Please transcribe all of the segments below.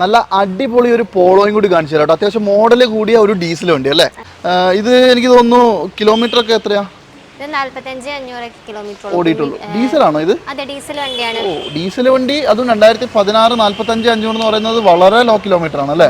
നല്ല അടിപൊളി ഒരു പോളോയും കൂടി കാണിച്ചു തരാം കേട്ടോ. അത്യാവശ്യം മോഡൽ കൂടിയ ഒരു ഡീസൽ വണ്ടി അല്ലേ? ഇത് എനിക്ക് തോന്നുന്നു കിലോമീറ്റർ ഒക്കെ എത്രയാ? ഇത് ഡീസലാണോ ഡീസൽ വണ്ടിയാണ്. ഓ ഡീസൽ വണ്ടി അതും രണ്ടായിരത്തി പതിനാറ് നാല്പത്തഞ്ച് അഞ്ഞൂറ് എന്ന് പറയുന്നത് വളരെ ലോ കിലോമീറ്റർ ആണ് അല്ലേ?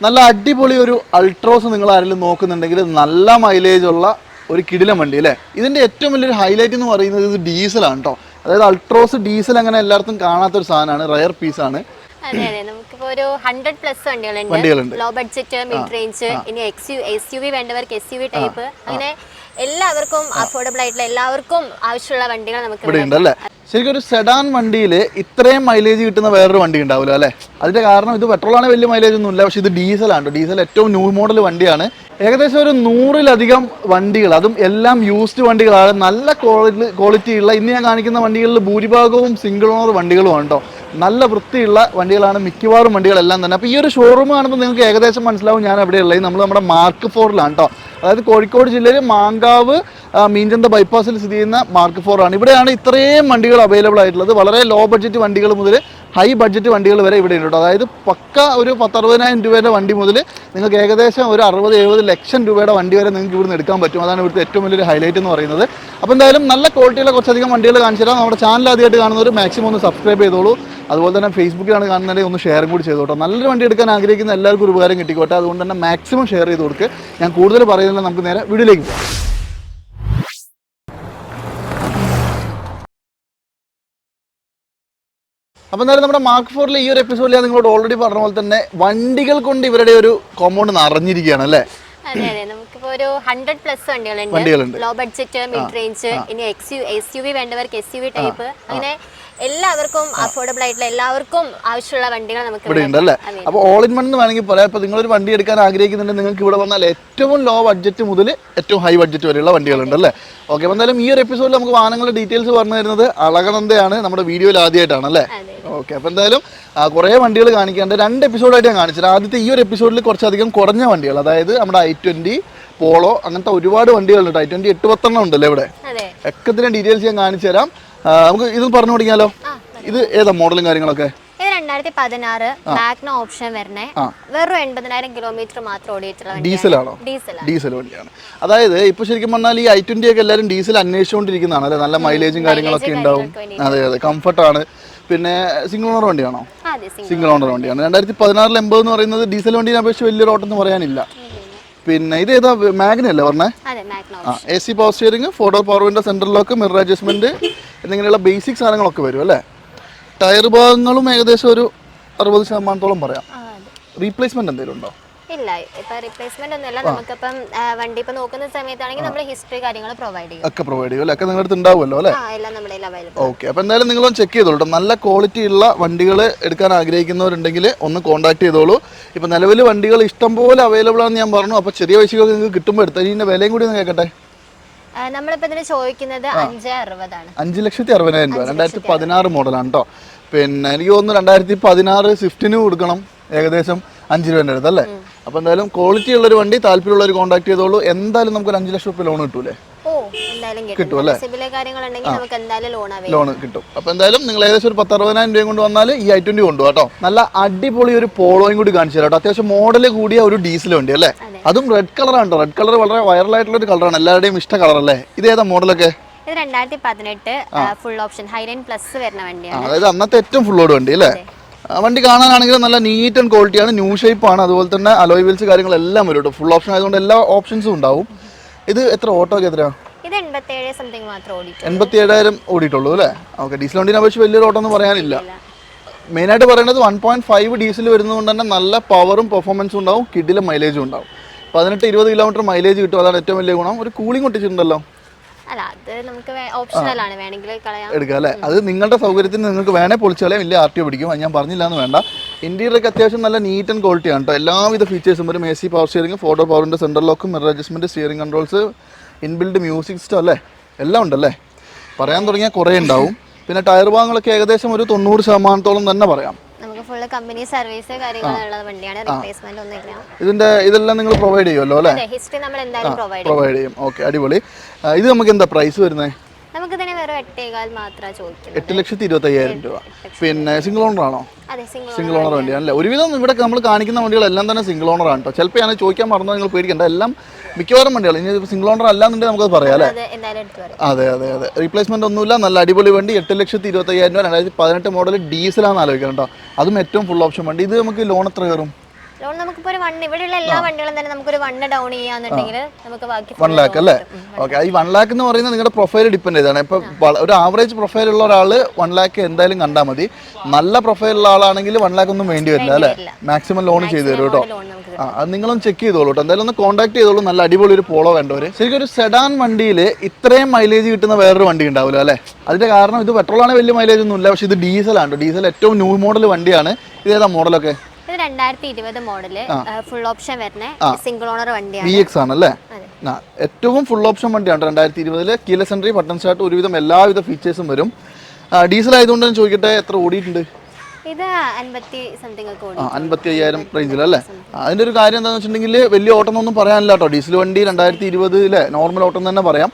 നല്ല അടിപൊളി ഒരു അൾട്രോസ് നിങ്ങൾ ആരെങ്കിലും നോക്കുന്നുണ്ടെങ്കിൽ നല്ല മൈലേജ് ഉള്ള ഒരു കിടിലം വണ്ടി അല്ലേ? ഇതിന്റെ ഏറ്റവും വലിയൊരു ഹൈലൈറ്റ് എന്ന് പറയുന്നത് ഇത് ഡീസലാണ് കേട്ടോ. അതായത് അൾട്രോസ് ഡീസൽ അങ്ങനെ എല്ലായിടത്തും കാണാത്തൊരു സാധനമാണ് റയർ പീസാണ് അതെ അതെ. നമുക്കിപ്പോ ഒരു ഹൺഡ്രഡ് പ്ലസ് വണ്ടികളുണ്ട്. ലോ ബഡ്ജറ്റ് മിഡ് റേഞ്ച് ഇനി X U S U V വേണ്ടവർക്ക് എസ് യു വി ടൈപ്പ് അങ്ങനെ എല്ലാവർക്കും അഫോർഡബിൾ ആയിട്ടുള്ള എല്ലാവർക്കും ആവശ്യമുള്ള വണ്ടികൾ നമുക്ക് ഇവിടെ ഉണ്ട്. അല്ലേ ശരിക്കും ഒരു സെഡാൻ വണ്ടിയിൽ ഇത്രയും മൈലേജ് കിട്ടുന്ന വേറൊരു വണ്ടി ഉണ്ടാവില്ല അല്ലേ? അതിന്റെ കാരണം ഇത് ആണെങ്കിൽ വലിയ മൈലേജ് ഒന്നും ഇല്ല പക്ഷെ ഇത് ഡീസലാണ് ഡീസൽ ഏറ്റവും ന്യൂ മോഡൽ വണ്ടിയാണ്. ഏകദേശം ഒരു നൂറിലധികം വണ്ടികൾ അതും എല്ലാം യൂസ്ഡ് വണ്ടികളാണ്. നല്ല ക്വാളിറ്റി ക്വാളിറ്റിയുള്ള ഇന്ന് ഞാൻ കാണിക്കുന്ന വണ്ടികളിൽ ഭൂരിഭാഗവും സിംഗിൾ ഓണർ വണ്ടികളുമാണ് കേട്ടോ നല്ല വൃത്തിയുള്ള വണ്ടികളാണ് മിക്കവാറും വണ്ടികളെല്ലാം തന്നെ. അപ്പോൾ ഈ ഒരു ഷോറൂം കാണുമ്പോൾ നിങ്ങൾക്ക് ഏകദേശം മനസ്സിലാവും ഞാൻ എവിടെയുള്ളത് നമ്മൾ നമ്മുടെ മാർക്ക് ഫോറിലാണ് കേട്ടോ അതായത് കോഴിക്കോട് ജില്ലയിൽ മാങ്കാവ് മീൻചന്ത ബൈപ്പാസിൽ സ്ഥിതി ചെയ്യുന്ന മാർക്ക് ഫോറാണ് ഇവിടെയാണ് ഇത്രയും വണ്ടികൾ അവൈലബിൾ ആയിട്ടുള്ളത്. വളരെ ലോ ബഡ്ജറ്റ് വണ്ടികൾ മുതൽ ഹൈ ബഡ്ജറ്റ് വണ്ടികൾ വരെ ഇവിടെ ഉണ്ട് അതായത് പക്ക ഒരു പത്തറുപതിനായിരം രൂപയുടെ വണ്ടി മുതൽ നിങ്ങൾക്ക് ഏകദേശം ഒരു അറുപത് എഴുപത് ലക്ഷം രൂപയുടെ വണ്ടി വരെ നിങ്ങൾക്ക് ഇവിടുന്ന് എടുക്കാൻ പറ്റും. അതാണ് ഇവിടുത്തെ ഏറ്റവും വലിയൊരു ഹൈലൈറ്റ് എന്ന് പറയുന്നത്. അപ്പോൾ എന്തായാലും നല്ല ക്വാളിറ്റിയുള്ള കുറച്ചധികം വണ്ടികൾ കാണിച്ചു തരാം. നമ്മുടെ ചാനൽ ആദ്യമായിട്ട് കാണുന്നവർ മാക്സിമം ഒന്ന് സബ്സ്ക്രൈബ് ചെയ്തോളൂ. അതുപോലെ തന്നെ ഫേസ്ബുക്കിലാണ് കാണുന്നതിൽ ഒന്ന് ഷെയറും കൂടി ചെയ്തോട്ടോ നല്ലൊരു വണ്ടി എടുക്കാൻ ആഗ്രഹിക്കുന്ന എല്ലാവർക്കും ഉപകാരം കിട്ടിക്കോട്ടെ. അതുകൊണ്ട് തന്നെ മാക്സിമം ഷെയർ ചെയ്ത് കൊടുക്കുക ഞാൻ കൂടുതൽ പറയുന്നില്ല നമുക്ക് നേരെ വീഡിയോയിലേക്ക് പോകാം. അപ്പോൾ എന്തായാലും നമ്മുടെ മാർക്ക് ഫോറിൽ ഈ ഒരു എപ്പിസോഡിൽ ഞാൻ നിങ്ങളോട് ഓൾറെഡി പറഞ്ഞ പോലെ തന്നെ വണ്ടികൾ കൊണ്ട് ഇവരുടെ ഒരു കോമ്പൗണ്ട് നിറഞ്ഞിരിക്കുകയാണ് അല്ലേ? അതെ അതെ. നമുക്കിപ്പോ ഒരു ഹൺഡ്രഡ് പ്ലസ് വണ്ടികളുണ്ട്. ലോ ബഡ്ജറ്റ് മിഡ് റേഞ്ച് ഇനി X U S U V വേണ്ടവർക്ക് എസ് യു വി ടൈപ്പ് അങ്ങനെ എല്ലാവർക്കും അഫോർഡബിൾ ആയിട്ടുള്ള എല്ലാവർക്കും ആവശ്യമുള്ള വണ്ടികൾ നമുക്ക് ഇവിടെ ഉണ്ട് അല്ലേ അപ്പോൾ ഓൾ ഇൻ വൺ എന്ന് വേണമെങ്കിൽ പറയാം. ഇപ്പോൾ നിങ്ങളൊരു വണ്ടി എടുക്കാൻ ആഗ്രഹിക്കുന്നുണ്ടെങ്കിൽ നിങ്ങൾക്ക് ഇവിടെ വന്നാൽ ഏറ്റവും ലോ ബഡ്ജറ്റ് മുതൽ ഏറ്റവും ഹൈ ബഡ്ജറ്റ് വരെയുള്ള വണ്ടികളുണ്ട് അല്ലേ? ഓക്കെ അപ്പോൾ എന്തായാലും ഈ ഒരു എപ്പിസോഡിൽ നമുക്ക് വാഹനങ്ങളുടെ ഡീറ്റെയിൽസ് പറഞ്ഞു തരുന്നത് അളകനന്ദയാണ്. നമ്മുടെ വീഡിയോയിൽ ആദ്യമായിട്ടാണ് അല്ലേ. ഓക്കെ അപ്പോൾ എന്തായാലും കുറേ വണ്ടികൾ കാണിക്കാണ്ട് രണ്ട് എപ്പിസോഡായിട്ട് ഞാൻ കാണിച്ചത് ആദ്യത്തെ ഈ ഒരു എപ്പിസോഡിൽ കുറച്ചധികം കുറഞ്ഞ വണ്ടികൾ അതായത് നമ്മുടെ ഐ ട്വന്റി പോളോ അങ്ങനത്തെ ഒരുപാട് വണ്ടികളുണ്ട് ഐ ട്വന്റി എട്ട് പത്തെണ്ണം ഉണ്ടല്ലോ ഇവിടെ. ഒക്കെ തന്നെ ഡീറ്റെയിൽസ് ഞാൻ കാണിച്ചു തരാം. നമുക്ക് ഇത് പറഞ്ഞു തുടങ്ങിയാലോ ഇത് ഏതാ മോഡലും കാര്യങ്ങളൊക്കെ? ഇത് രണ്ടായിരത്തി പതിനാറ് മാഗ്ന ഓപ്ഷൻ വരണേ ആ. വെറും എൺപതിനായിരം കിലോമീറ്റർ മാത്രം ഓടിയിട്ടുള്ള വണ്ടി ഡീസലാണോ? ഡീസലാണ് ഡീസൽ വണ്ടിയാണ്. അതായത് ഇപ്പൊ ശരിക്കും പറഞ്ഞാൽ ഈ ഐ ട്വന്റി ഒക്കെ എല്ലാവരും ഡീസൽ അന്വേഷിച്ചുകൊണ്ടിരിക്കുന്നതാണ് അല്ലെ? നല്ല മൈലേജും കാര്യങ്ങളൊക്കെ ഉണ്ടാവും. അതെ അതെ കംഫർട്ടാണ് പിന്നെ സിംഗിൾ ഓണർ വണ്ടിയാണോ? സിംഗിൾ ഓണർ വണ്ടിയാണ് രണ്ടായിരത്തി പതിനാറിൽ എൺപത് എന്ന് പറയുന്നത് ഡീസൽ വണ്ടിനെ അപേക്ഷിച്ച് വലിയൊരു ഓട്ടം എന്ന് പറയാനില്ല. പിന്നെ ഇത് ഏതാ? മാഗ്ന അല്ലേ പറഞ്ഞേ? ആ A C power steering four door power window central lock mirror adjustment എന്നിങ്ങനെയുള്ള ബേസിക് സാധനങ്ങളൊക്കെ വരും അല്ലേ? ടയർ ഭാഗങ്ങളും ഏകദേശം ഒരു അറുപത് ശതമാനത്തോളം പറയാം. റീപ്ലേസ്മെന്റ് എന്തെങ്കിലും ഉണ്ടോ? ഇല്ല ഇപ്പൊ റീപ്ലേസ്മെന്റ് ഒന്നുമില്ല. നമുക്കിപ്പം വണ്ടി ഇപ്പൊ നോക്കുന്ന സമയത്താണെങ്കിൽ നമ്മൾ ഹിസ്റ്ററി കാര്യങ്ങൾ പ്രൊവൈഡ് ചെയ്യും. ഒക്കെ പ്രൊവൈഡ് ചെയ്യും ഒക്കെ നിങ്ങളുടെ അടുത്ത് ഉണ്ടാവുമല്ലോ അല്ലേ? എല്ലാം നമ്മുടെ അവൈലബിൾ ഓക്കെ അപ്പോൾ എന്തായാലും നിങ്ങളൊന്ന് ചെക്ക് ചെയ്തോളൂ. നല്ല ക്വാളിറ്റി ഉള്ള വണ്ടികൾ എടുക്കാൻ ആഗ്രഹിക്കുന്നവരുണ്ടെങ്കിൽ ഒന്ന് കോൺടാക്ട് ചെയ്തോളൂ. ഇപ്പൊ നിലവിൽ വണ്ടികൾ ഇഷ്ടം പോലെ അവൈലബിൾ ആണെന്ന് ഞാൻ പറഞ്ഞു. അപ്പോൾ ചെറിയ പൈസയൊക്കെ നിങ്ങൾക്ക് കിട്ടുമ്പോൾ എടുത്താൽ ഇതിന്റെ വിലയും കൂടി ഒന്ന് കേൾക്കട്ടെ? നമ്മളിപ്പോ ഇതിന് ചോദിക്കുന്നത് അഞ്ച് അറുപതാണ്. അഞ്ച് ലക്ഷത്തി അറുപതിനായിരം രൂപ. രണ്ടായിരത്തി പതിനാറ് മോഡലാണ് കേട്ടോ പിന്നെ എനിക്ക് തോന്നുന്നു രണ്ടായിരത്തി പതിനാറ് സ്വിഫ്റ്റിന് കൊടുക്കണം. ഏകദേശം അഞ്ച് രൂപേന്റെ അടുത്ത് അല്ലേ? അപ്പോൾ എന്തായാലും ക്വാളിറ്റി ഉള്ളൊരു വണ്ടി താല്പര്യമുള്ളവർ കോൺടാക്ട് ചെയ്തോളൂ. എന്തായാലും നമുക്ക് ഒരു അഞ്ച് ലക്ഷം രൂപ ലോൺ കിട്ടൂലേ? കിട്ടും. എന്തായാലും ലോൺ കിട്ടും. അപ്പോൾ എന്തായാലും നിങ്ങൾ ഏകദേശം ഒരു പത്തറുപതിനായിരം രൂപ കൊണ്ട് വന്നാൽ ഈ ഐ ട്വന്റി കൊണ്ടുപോകാം കേട്ടോ നല്ല അടിപൊളി ഒരു പോളോയും കൂടി കാണിച്ചു തരാം കേട്ടോ അത്യാവശ്യം മോഡൽ കൂടിയ ഒരു ഡീസൽ വണ്ടി അല്ലേ? അതും. റെഡ് കളറാണ് കേട്ടോ റെഡ് കളർ വളരെ വൈറലായിട്ടുള്ള ഒരു കളറാണ് എല്ലാവരുടെയും ഇഷ്ട കളർ അല്ലേ? ഇത് ഏതാ മോഡലൊക്കെ ഇത് രണ്ടായിരത്തി പതിനെട്ട് ഫുൾ ഓപ്ഷൻ ഹൈലൈൻ പ്ലസ് വരുന്ന വണ്ടിയാണ്. അതായത് അന്നത്തെ ഏറ്റവും ഫുൾ ഓഡ് വണ്ടി അല്ലേ? വണ്ടി കാണാനാണെങ്കിൽ നല്ല നീറ്റ് ആൻഡ് ക്വാളിറ്റിയാണ് ന്യൂ ഷേപ്പ് ആണ്. അതുപോലെ തന്നെ അലോയ് വീൽസ് കാര്യങ്ങളെല്ലാം വരും കേട്ടോ. ഫുൾ ഓപ്ഷൻ ആയതുകൊണ്ട് എല്ലാ ഓപ്ഷൻസും ഉണ്ടാവും. ഇത് എത്ര ഓട്ടോ എത്രയാണ് എൺപത്തി ഏഴായിരം ഓടിയിട്ടുള്ളൂ. അല്ലേ? ഓക്കെ ഡീസൽ വണ്ടിനെ അപേക്ഷിച്ച് വലിയൊരു ഓട്ടോ എന്ന് പറയാനില്ല. മെയിനായിട്ട് പറയുന്നത് വൺ പോയിന്റ് ഫൈവ് ഡീസൽ വരുന്നതുകൊണ്ട് തന്നെ നല്ല പവറും പെർഫോമൻസും ഉണ്ടാവും. കിഡിലും മൈലേജും ഉണ്ടാവും. പതിനെട്ട് ഇരുപത് കിലോമീറ്റർ മൈലേജ് കിട്ടും. അതാണ് ഏറ്റവും വലിയ ഗുണം. ഒരു കൂളിംഗ് ഒട്ടിച്ചിട്ടുണ്ടല്ലോ. അല്ല അത് നമുക്ക് ഓപ്ഷണൽ ആണ്. വേണമെങ്കിൽ കളയാം. എടുക്കുക അല്ലേ? അത് നിങ്ങളുടെ സൗകര്യത്തിന് നിങ്ങൾക്ക് വേണേ പൊളിച്ചാലേ വലിയ ആർ ടി പിടിക്കും. അത് ഞാൻ പറഞ്ഞില്ല എന്ന് വേണ്ട ഇന്റീരിയറൊക്കെ അത്യാവശ്യം നല്ല നീറ്റ് ആൻഡ് ക്വാളിറ്റി ആണ് കേട്ടോ എല്ലാവിധ ഫീച്ചേഴ്സും വരും A C power steering four door പവറിന്റെ central ലോക്കും mirror adjustment steering controls inbuilt music system അല്ലേ? എല്ലാം ഉണ്ടല്ലേ പറയാൻ തുടങ്ങിയാൽ കുറേ ഉണ്ടാവും. പിന്നെ ടയർ ഭാഗങ്ങളൊക്കെ ഏകദേശം ഒരു തൊണ്ണൂറ് ശതമാനത്തോളം തന്നെ പറയാം. ഫുള്ള് കമ്പനി സർവീസ് കാര്യങ്ങളുള്ള വണ്ടിയാണ്. റീപ്ലേസ്മെന്റ് ഒന്നും ഇല്ല. ഇതിന്റെ ഇതെല്ലാം നിങ്ങൾ പ്രൊവൈഡ് ചെയ്യുമല്ലോ അല്ലേ? ഹിസ്റ്ററി നമ്മൾ എന്തായാലും പ്രൊവൈഡ് ചെയ്യും. ഓക്കെ അടിപൊളി. ഇത് നമുക്ക് എന്താ പ്രൈസ് വരുന്നത് നമുക്ക് തന്നെ വെറും എട്ടേകാൽ മാത്രമാണ് ചോദിക്കുന്നത്. എട്ട് ലക്ഷത്തി ഇരുപത്തയ്യായിരം രൂപ. പിന്നെ സിംഗിൾ ഓണർ ആണോ? അതെ സിംഗിൾ ഓണർ വണ്ടിയാണ് അല്ലേ? ഒരുവിധം ഇവിടെ നമ്മൾ കാണിക്കുന്ന വണ്ടികളെല്ലാം തന്നെ സിംഗിൾ ഓണർ ആണ് കേട്ടോ ചിലപ്പോൾ ഞാൻ ചോദിക്കാൻ മറന്നാൽ നിങ്ങൾ പേടിക്കണ്ട. എല്ലാം മിക്കവാറും വണ്ടികൾ ഇനി സിംഗിൾ ഓണർ അല്ലാന്നുണ്ടെങ്കിൽ നമുക്കത് പറയാം അല്ലേ? അതെ അതെ അതെ റീപ്ലേസ്മെന്റ് ഒന്നുമില്ല. നല്ല അടിപൊളി വണ്ടി. എട്ട് ലക്ഷത്തി ഇരുപത്തയ്യായിരം രൂപ. രണ്ടായിരത്തി പതിനെട്ട് മോഡൽ ഡീസലാണെന്ന് ആലോചിക്കണം കേട്ടോ അതും ഏറ്റവും ഫുൾ ഓപ്ഷൻ വണ്ടി. ഇത് നമുക്ക് ലോൺ എത്ര കയറും? ലോൺ നമുക്കിപ്പോ ഒരു വൺ ഇവിടെയുള്ള എല്ലാ വണ്ടികളും തന്നെ നമുക്കൊരു വൺ ഡൗൺ ചെയ്യാന്നുണ്ടെങ്കിൽ നമുക്ക് ബാക്കി വൺ ലാക്ക് അല്ലേ? ഓക്കെ ഈ വൺ ലാക്ക് എന്ന് പറയുന്നത് നിങ്ങളുടെ പ്രൊഫൈൽ ഡിപ്പെൻഡ് ചെയ്താണ്. ഇപ്പൊ ഒരു ആവറേജ് പ്രൊഫൈൽ ഉള്ള ഒരാൾ വൺ ലാക്ക് എന്തായാലും കണ്ടാൽ മതി. നല്ല പ്രൊഫൈൽ ഉള്ള ആളാണെങ്കിൽ വൺ ലാക്ക് ഒന്നും വേണ്ടി വരില്ല അല്ലേ? മാക്സിമം ലോൺ ചെയ്തു തരും കേട്ടോ ആ അത് നിങ്ങളൊന്ന് ചെക്ക് ചെയ്തോളൂ കേട്ടോ എന്തായാലും ഒന്ന് കോൺടാക്ട് ചെയ്തോളൂ. നല്ല അടിപൊളി ഒരു പോളോ വേണ്ടവര് ശരിക്കും ഒരു സെഡാൻ വണ്ടിയിൽ ഇത്രയും മൈലേജ് കിട്ടുന്ന വേറൊരു വണ്ടി ഉണ്ടാവില്ല അല്ലേ? അതിന്റെ കാരണം ഇത് പെട്രോൾ ആണ് വലിയ മൈലേജ് ഒന്നും ഇല്ല പക്ഷെ ഇത് ഡീസലാണ് ഡീസൽ ഏറ്റവും ന്യൂ മോഡൽ വണ്ടിയാണ്. ഇത് ഏതാ മോഡലൊക്കെ ഇത് രണ്ടായിരത്തി ഇരുപത് മോഡൽ ഫുൾ ഓപ്ഷൻ വരുന്ന സിംഗിൾ ഓണർ വണ്ടിയാണ്. വി എക്സ് ആണല്ലേ? ഏറ്റവും ഫുൾ ഓപ്ഷൻ വണ്ടിയാണ് രണ്ടായിരത്തി ഇരുപതിൽ കീല സെൻട്രി ബട്ടൺ സ്റ്റാർട്ട് ഒരുവിധം എല്ലാവിധ ഫീച്ചേഴ്സും വരും. ഡീസൽ ആയതുകൊണ്ട് ഞാൻ ചോദിക്കട്ടെ എത്ര ഓടിയിട്ടുണ്ട്? ഇത് അൻപത്തി അയ്യായിരം റേഞ്ചിലല്ലേ അതിന്റെ ഒരു കാര്യം എന്താണെന്ന് വെച്ചിട്ടുണ്ടെങ്കിൽ വലിയ ഓട്ടം ഒന്നും പറയാനില്ല കേട്ടോ. ഡീസൽ വണ്ടി രണ്ടായിരത്തി ഇരുപതിലെ നോർമൽ ഓട്ടം തന്നെ പറയാം.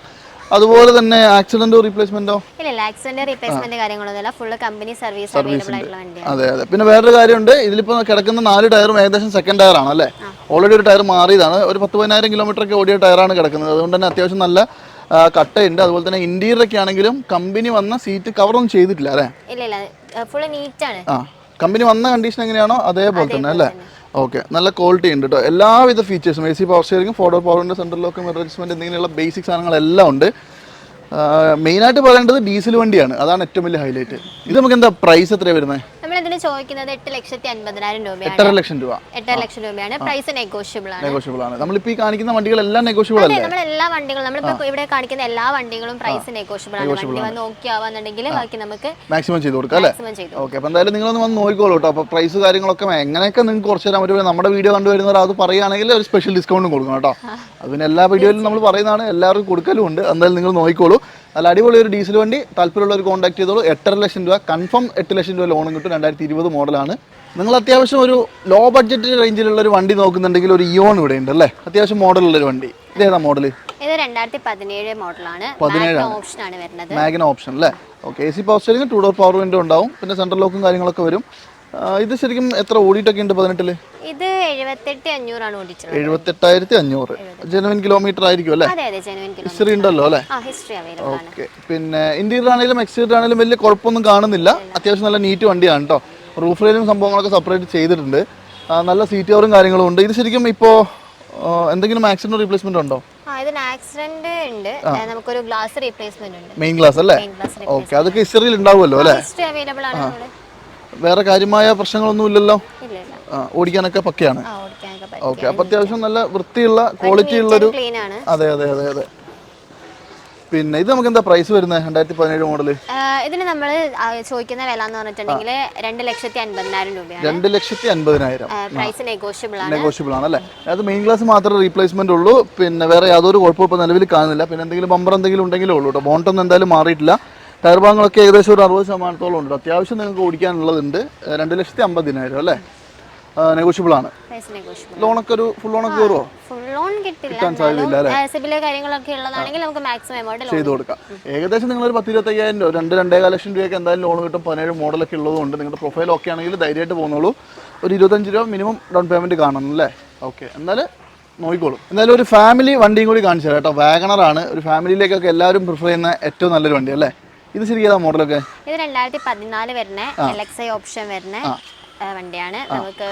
അതുപോലെ തന്നെ ആക്സിഡന്റോ റീപ്ലേസ്മെന്റോ ഇല്ല ആക്സിഡന്റ് റീപ്ലേസ്മെന്റ് കാര്യങ്ങളൊന്നുമില്ല. ഫുള്ള് കമ്പനി സർവീസ് അവൈലബിൾ ആയിട്ടുള്ള വണ്ടിയാണ്. അതെ അതെ. പിന്നെ വേറൊരു കാര്യമുണ്ട്. ഇതിലിപ്പോ കിടക്കുന്ന നാല് ടയറും ഏകദേശം സെക്കൻഡ് ടയർ ആണ് അല്ലേ ഓൾറെഡി ഒരു ടയർ മാറിയതാണ്. ഒരു പത്ത് പതിനായിരം കിലോമീറ്റർ ഒക്കെ ഓടിയ ടയറാണ് കിടക്കുന്നത്. അതുകൊണ്ട് തന്നെ അത്യാവശ്യം നല്ല കട്ടയുണ്ട്. അതുപോലെ തന്നെ ഇന്റീരിയർ ഒക്കെ ആണെങ്കിലും കമ്പനി വന്ന സീറ്റ് കവറൊന്നും ചെയ്തിട്ടില്ല അല്ലേ? ഇല്ല ഇല്ല. ഫുള്ള് നീറ്റാണ് ആ. കമ്പനി വന്ന കണ്ടീഷൻ എങ്ങനെയാണോ അതേപോലെ തന്നെ അല്ലേ? ഓക്കെ നല്ല ക്വാളിറ്റി ഉണ്ട് കേട്ടോ എല്ലാവിധ ഫീച്ചേഴ്സും A C power steering four door പവറിന്റെ സെൻട്രൽ ലോക്ക് മിറർ അഡ്ജസ്റ്റ്മെന്റ് എന്തെങ്കിലുള്ള ബേസിക് സാധനങ്ങളെല്ലാം ഉണ്ട്. മെയിനായിട്ട് പറയേണ്ടത് ഡീസൽ വണ്ടിയാണ്. അതാണ് ഏറ്റവും വലിയ ഹൈലൈറ്റ് ഇത് നമുക്ക് എന്താ പ്രൈസ് എത്രയാണ് വരുന്നത് ഇതിന് ചോദിക്കുന്നത് എട്ട് ലക്ഷത്തി അൻപതിനായിരം രൂപയാണ്. എട്ടര ലക്ഷം രൂപ. എട്ടര ലക്ഷം രൂപയാണ്. പ്രൈസ് നെഗോഷ്യബിൾ ആണ്. നെഗോഷ്യബിൾ ആണ്. നമ്മളിപ്പോ ഈ കാണിക്കുന്ന വണ്ടികൾ എല്ലാം നെഗോഷ്യബിൾ അല്ലേ? നമ്മൾ എല്ലാ വണ്ടികളും നമ്മളിപ്പോ ഇവിടെ കാണിക്കുന്ന എല്ലാ വണ്ടികളും പ്രൈസ് നെഗോഷ്യബിൾ ആണ്. വണ്ടി വന്ന് ഓക്കെ ആവാന്നുണ്ടെങ്കിൽ ബാക്കി നമുക്ക് മാക്സിമം ചെയ്ത് കൊടുക്കാം അല്ലേ? ഓക്കെ അപ്പോൾ എന്തായാലും നിങ്ങൾ ഒന്ന് വന്ന് നോക്കിക്കോളൂ കേട്ടോ. അപ്പോൾ പ്രൈസ് കാര്യങ്ങളൊക്കെ എങ്ങനെയൊക്കെ നിങ്ങൾക്ക് കുറച്ച് തരാൻ പറ്റുമോ നമ്മുടെ വീഡിയോ കണ്ടുവരുന്നവർ അത് പറയുകയാണെങ്കിൽ ഒരു സ്പെഷ്യൽ ഡിസ്കൗണ്ടും കൊടുക്കണം കേട്ടോ. അതിന് എല്ലാ വീഡിയോയിലും നമ്മൾ പറയുന്നതാണ്. എല്ലാവർക്കും കൊടുക്കലും ഉണ്ട്. എന്തായാലും നിങ്ങൾ നോക്കിക്കോളൂ. നല്ല അടിപൊളി ഒരു ഡീസൽ വണ്ടി. താല്പര്യമുള്ളവർ കോൺടാക്ട് ചെയ്തോളൂ. എട്ടര ലക്ഷം രൂപ. കൺഫേം എട്ട് ലക്ഷം രൂപ ലോണും കിട്ടും. രണ്ടായിരത്തി ഇരുപത് മോഡലാണ്. നിങ്ങൾ അത്യാവശ്യം ഒരു ലോ ബഡ്ജറ്റ് റേഞ്ചിലുള്ള ഒരു വണ്ടി നോക്കുന്നുണ്ടെങ്കിൽ ഒരു ഇയോൺ ഇവിടെ ഉണ്ട് അല്ലേ? അത്യാവശ്യം മോഡലുള്ള ഒരു വണ്ടി. ഇതേതാ മോഡൽ ഇത് രണ്ടായിരത്തി പതിനേഴ് മോഡലാണ്. ഓപ്ഷൻ ആണ് വരുന്നത്. മാഗിന ഓപ്ഷൻ അല്ലേ? Okay A C power steering two door power window ഉണ്ടാവും. പിന്നെ സെൻട്രൽ ലോക്കും കാര്യങ്ങളൊക്കെ വരും. ഇത് ശരിക്കും എത്ര ഓടിയിട്ടൊക്കെ ഉണ്ട് പതിനെട്ടിൽ? ഇത് എഴുപത്തെട്ട് അഞ്ഞൂറാണ് ഓടിച്ചത് എഴുപത്തെട്ടായിരത്തി അഞ്ഞൂറ്. ജനുവൻ കിലോമീറ്റർ ആയിരിക്കും അല്ലേ? ഹിസ്റ്ററി ഉണ്ടല്ലോ അല്ലേ? ഓക്കെ പിന്നെ ഇന്റീരിയർ ആണെങ്കിലും എക്സ്റ്റീരിയർ ആണെങ്കിലും വലിയ കുഴപ്പമൊന്നും കാണുന്നില്ല. അത്യാവശ്യം നല്ല നീറ്റ് വണ്ടിയാണ് കേട്ടോ റൂഫ് റെയിലും സംഭവങ്ങളൊക്കെ സെപ്പറേറ്റ് ചെയ്തിട്ടുണ്ട്. നല്ല സീറ്റ് കവറും കാര്യങ്ങളും ഉണ്ട്. ഇത് ശരിക്കും ഇപ്പോ എന്തെങ്കിലും ആക്സിഡന്റ് റീപ്ലേസ്മെന്റ് ഉണ്ടോ? ഇതിന് ആക്സിഡന്റ് ഉണ്ട്. നമുക്കൊരു ഗ്ലാസ് റീപ്ലേസ്മെന്റ് ഉണ്ട്. മെയിൻ ഗ്ലാസ് അല്ലേ? ഓക്കെ അതൊക്കെ ഹിസ്റ്ററിയിൽ ഉണ്ടാവുമല്ലോ അല്ലേ? ഹിസ്റ്ററി അവൈലബിൾ ആണ് വേറെ കാര്യമായ പ്രശ്നങ്ങളൊന്നും ഇല്ലല്ലോ? ആ, ഓടിക്കാനൊക്കെ പക്കയാണ്. ആ ഓടിക്കാനൊക്കെ പറ്റും ഓക്കെ അപ്പൊ അത്യാവശ്യം നല്ല വൃത്തിയുള്ള ക്വാളിറ്റി ഉള്ളൊരു ക്ലീൻ ആണ്. അതെ അതെ അതെ അതെ. പിന്നെ ഇത് നമുക്ക് എന്താ പ്രൈസ് വരുന്നത്? രണ്ടായിരത്തി പതിനേഴ് മോഡൽ ആ, ഇതിന് നമ്മൾ ചോദിക്കുന്ന വില എന്ന് പറഞ്ഞിട്ടുണ്ടെങ്കിൽ രണ്ട് ലക്ഷത്തി അൻപതിനായിരം രൂപയാണ്. രണ്ട് ലക്ഷത്തി അൻപതിനായിരം പ്രൈസ് നെഗോഷ്യബിൾ ആണ്. നെഗോഷ്യബിൾ ആണ് അല്ലേ? അത് മെയിൻ ക്ലാസ് മാത്രമേ റീപ്ലേസ്മെന്റ് ഉള്ളൂ. പിന്നെ വേറെ യാതൊരു കുഴപ്പവും ഇപ്പോൾ നിലവിൽ കാണുന്നില്ല. പിന്നെ എന്തെങ്കിലും ബമ്പർ എന്തെങ്കിലും ഉണ്ടെങ്കിലും ഉള്ളൂ കേട്ടോ ബോണ്ടൊന്നും എന്തായാലും മാറിയിട്ടില്ല. ടയർ ഭാഗങ്ങളൊക്കെ ഏകദേശം ഒരു അറുപത് ശതമാനത്തോളം ഉണ്ട്. അത്യാവശ്യം നിങ്ങൾക്ക് ഓടിക്കാനുള്ളതുണ്ട്. രണ്ട് ലക്ഷത്തി അമ്പതിനായിരം അല്ലേ? നെഗോഷ്യബിൾ ആണ്. ലോണൊക്കെ ഒരു ഫുൾ ലോണൊക്കെ കയറുമോ ലോൺ കിട്ടില്ല. സാധ്യതയില്ല അല്ലേ? ലോൺ ചെയ്ത് കൊടുക്കാം. ഏകദേശം നിങ്ങൾ ഒരു പത്ത് ഇരുപത്തയ്യായിരം രൂപ രണ്ട് രണ്ടേകാൽ ലക്ഷം രൂപയൊക്കെ എന്തായാലും ലോൺ കിട്ടും. പതിനേഴ് മോഡലൊക്കെ ഉള്ളതുകൊണ്ട് നിങ്ങളുടെ പ്രൊഫൈൽ ഒക്കെ ആണെങ്കിൽ ധൈര്യമായിട്ട് പോകുന്നുള്ളൂ. ഒരു ഇരുപത്തഞ്ച് രൂപ മിനിമം ഡൗൺ പേയ്മെന്റ് കാണണം അല്ലേ? ഓക്കെ എന്നാലും നോക്കിക്കോളും. എന്തായാലും ഒരു ഫാമിലി വണ്ടിയും കൂടി കാണിച്ചു തരാം കേട്ടോ. വാഗണറാണ് ഒരു ഫാമിലിയിലേക്കൊക്കെ എല്ലാവരും പ്രിഫർ ചെയ്യുന്ന ഏറ്റവും നല്ലൊരു വണ്ടി അല്ലേ? ഇത് ശരിക്കും ഏതാ മോഡലൊക്കെ? ഇത് രണ്ടായിരത്തി പതിനാല് വരുന്ന എൽ എക്സ് ഐ ഓപ്ഷൻ വരുന്ന വണ്ടിയാണ്. നമുക്ക്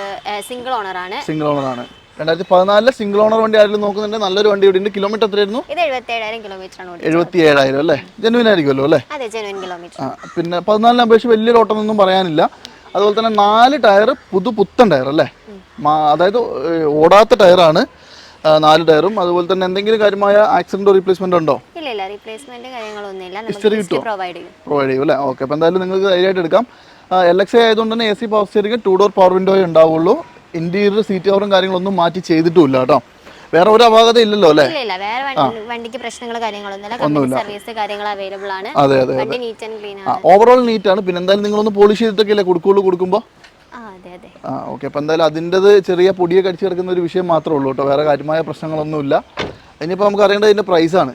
സിംഗിൾ ഓണർ ആണ്. സിംഗിൾ ഓണർ ആണ്. രണ്ടായിരത്തി പതിനാലിലെ സിംഗിൾ ഓണർ വണ്ടി ആരെങ്കിലും നോക്കുന്നുണ്ട് നല്ലൊരു വണ്ടി ഇവിടെ ഉണ്ട്. കിലോമീറ്റർ എത്രയായിരുന്നു? ഇത് എഴുപത്തിയേഴായിരം കിലോമീറ്റർ ആണ് എഴുപത്തി ഏഴായിരം അല്ലേ? ജെനുവിൻ ആയിരിക്കുമല്ലോ അല്ലേ? അതെ ജെനുവിൻ കിലോമീറ്റർ പിന്നെ പതിനാലിനെ അപേക്ഷിച്ച് വലിയൊരു ഓട്ടമൊന്നും പറയാനില്ല. അതുപോലെ തന്നെ നാല് ടയർ പുതു പുത്തൻ ടയർ അല്ലേ അതായത് ഓടാത്ത ടയറാണ്. നാല് ടയറും. അതുപോലെ തന്നെ എന്തെങ്കിലും കാര്യമായ ആക്സിഡന്റോ റീപ്ലേസ്മെന്റ് ഉണ്ടോ? ഇല്ല ഇല്ല. റീപ്ലേസ്മെന്റ് കാര്യങ്ങളൊന്നുമില്ല. ഹിസ്റ്ററി പ്രൊവൈഡ് ചെയ്യും. പ്രൊവൈഡ് ചെയ്യും അല്ലേ? ഓക്കെ അപ്പോൾ എന്തായാലും നിങ്ങൾക്ക് ധൈര്യമായിട്ട് എടുക്കാം. എൽ എക്സ് ആയതുകൊണ്ട് തന്നെ A C power steering two door power window ഉണ്ടാവുള്ളൂ. ഇന്റീരിയർ സീറ്റ് കവറും കാര്യങ്ങളൊന്നും മാറ്റി ചെയ്തിട്ടില്ല കേട്ടോ. വേറെ ഒരു അപാകത ഇല്ലല്ലോ അല്ലേ? വണ്ടിക്ക് പ്രശ്നങ്ങൾ കാര്യങ്ങളൊന്നുമില്ല. സർവീസ് കാര്യങ്ങൾ അവൈലബിൾ അതെ അതെ ആണ്. ഓവറോൾ നീറ്റ് ആണ്. പിന്നെ എന്തായാലും നിങ്ങളൊന്ന് പോളിഷ് ചെയ്തിട്ടൊക്കെ അല്ലേ കൊടുക്കുള്ളൂ കൊടുക്കുമ്പോൾ ആ ഓക്കെ. അപ്പോൾ എന്തായാലും അതിന്റെത് ചെറിയ പൊടിയൊക്കെ അടിച്ച് കിടക്കുന്ന ഒരു വിഷയം മാത്രമേ ഉള്ളൂ കേട്ടോ. വേറെ കാര്യമായ പ്രശ്നങ്ങളൊന്നുമില്ല. ഇനിയിപ്പോൾ നമുക്ക് അറിയേണ്ടത് ഇതിന്റെ പ്രൈസാണ്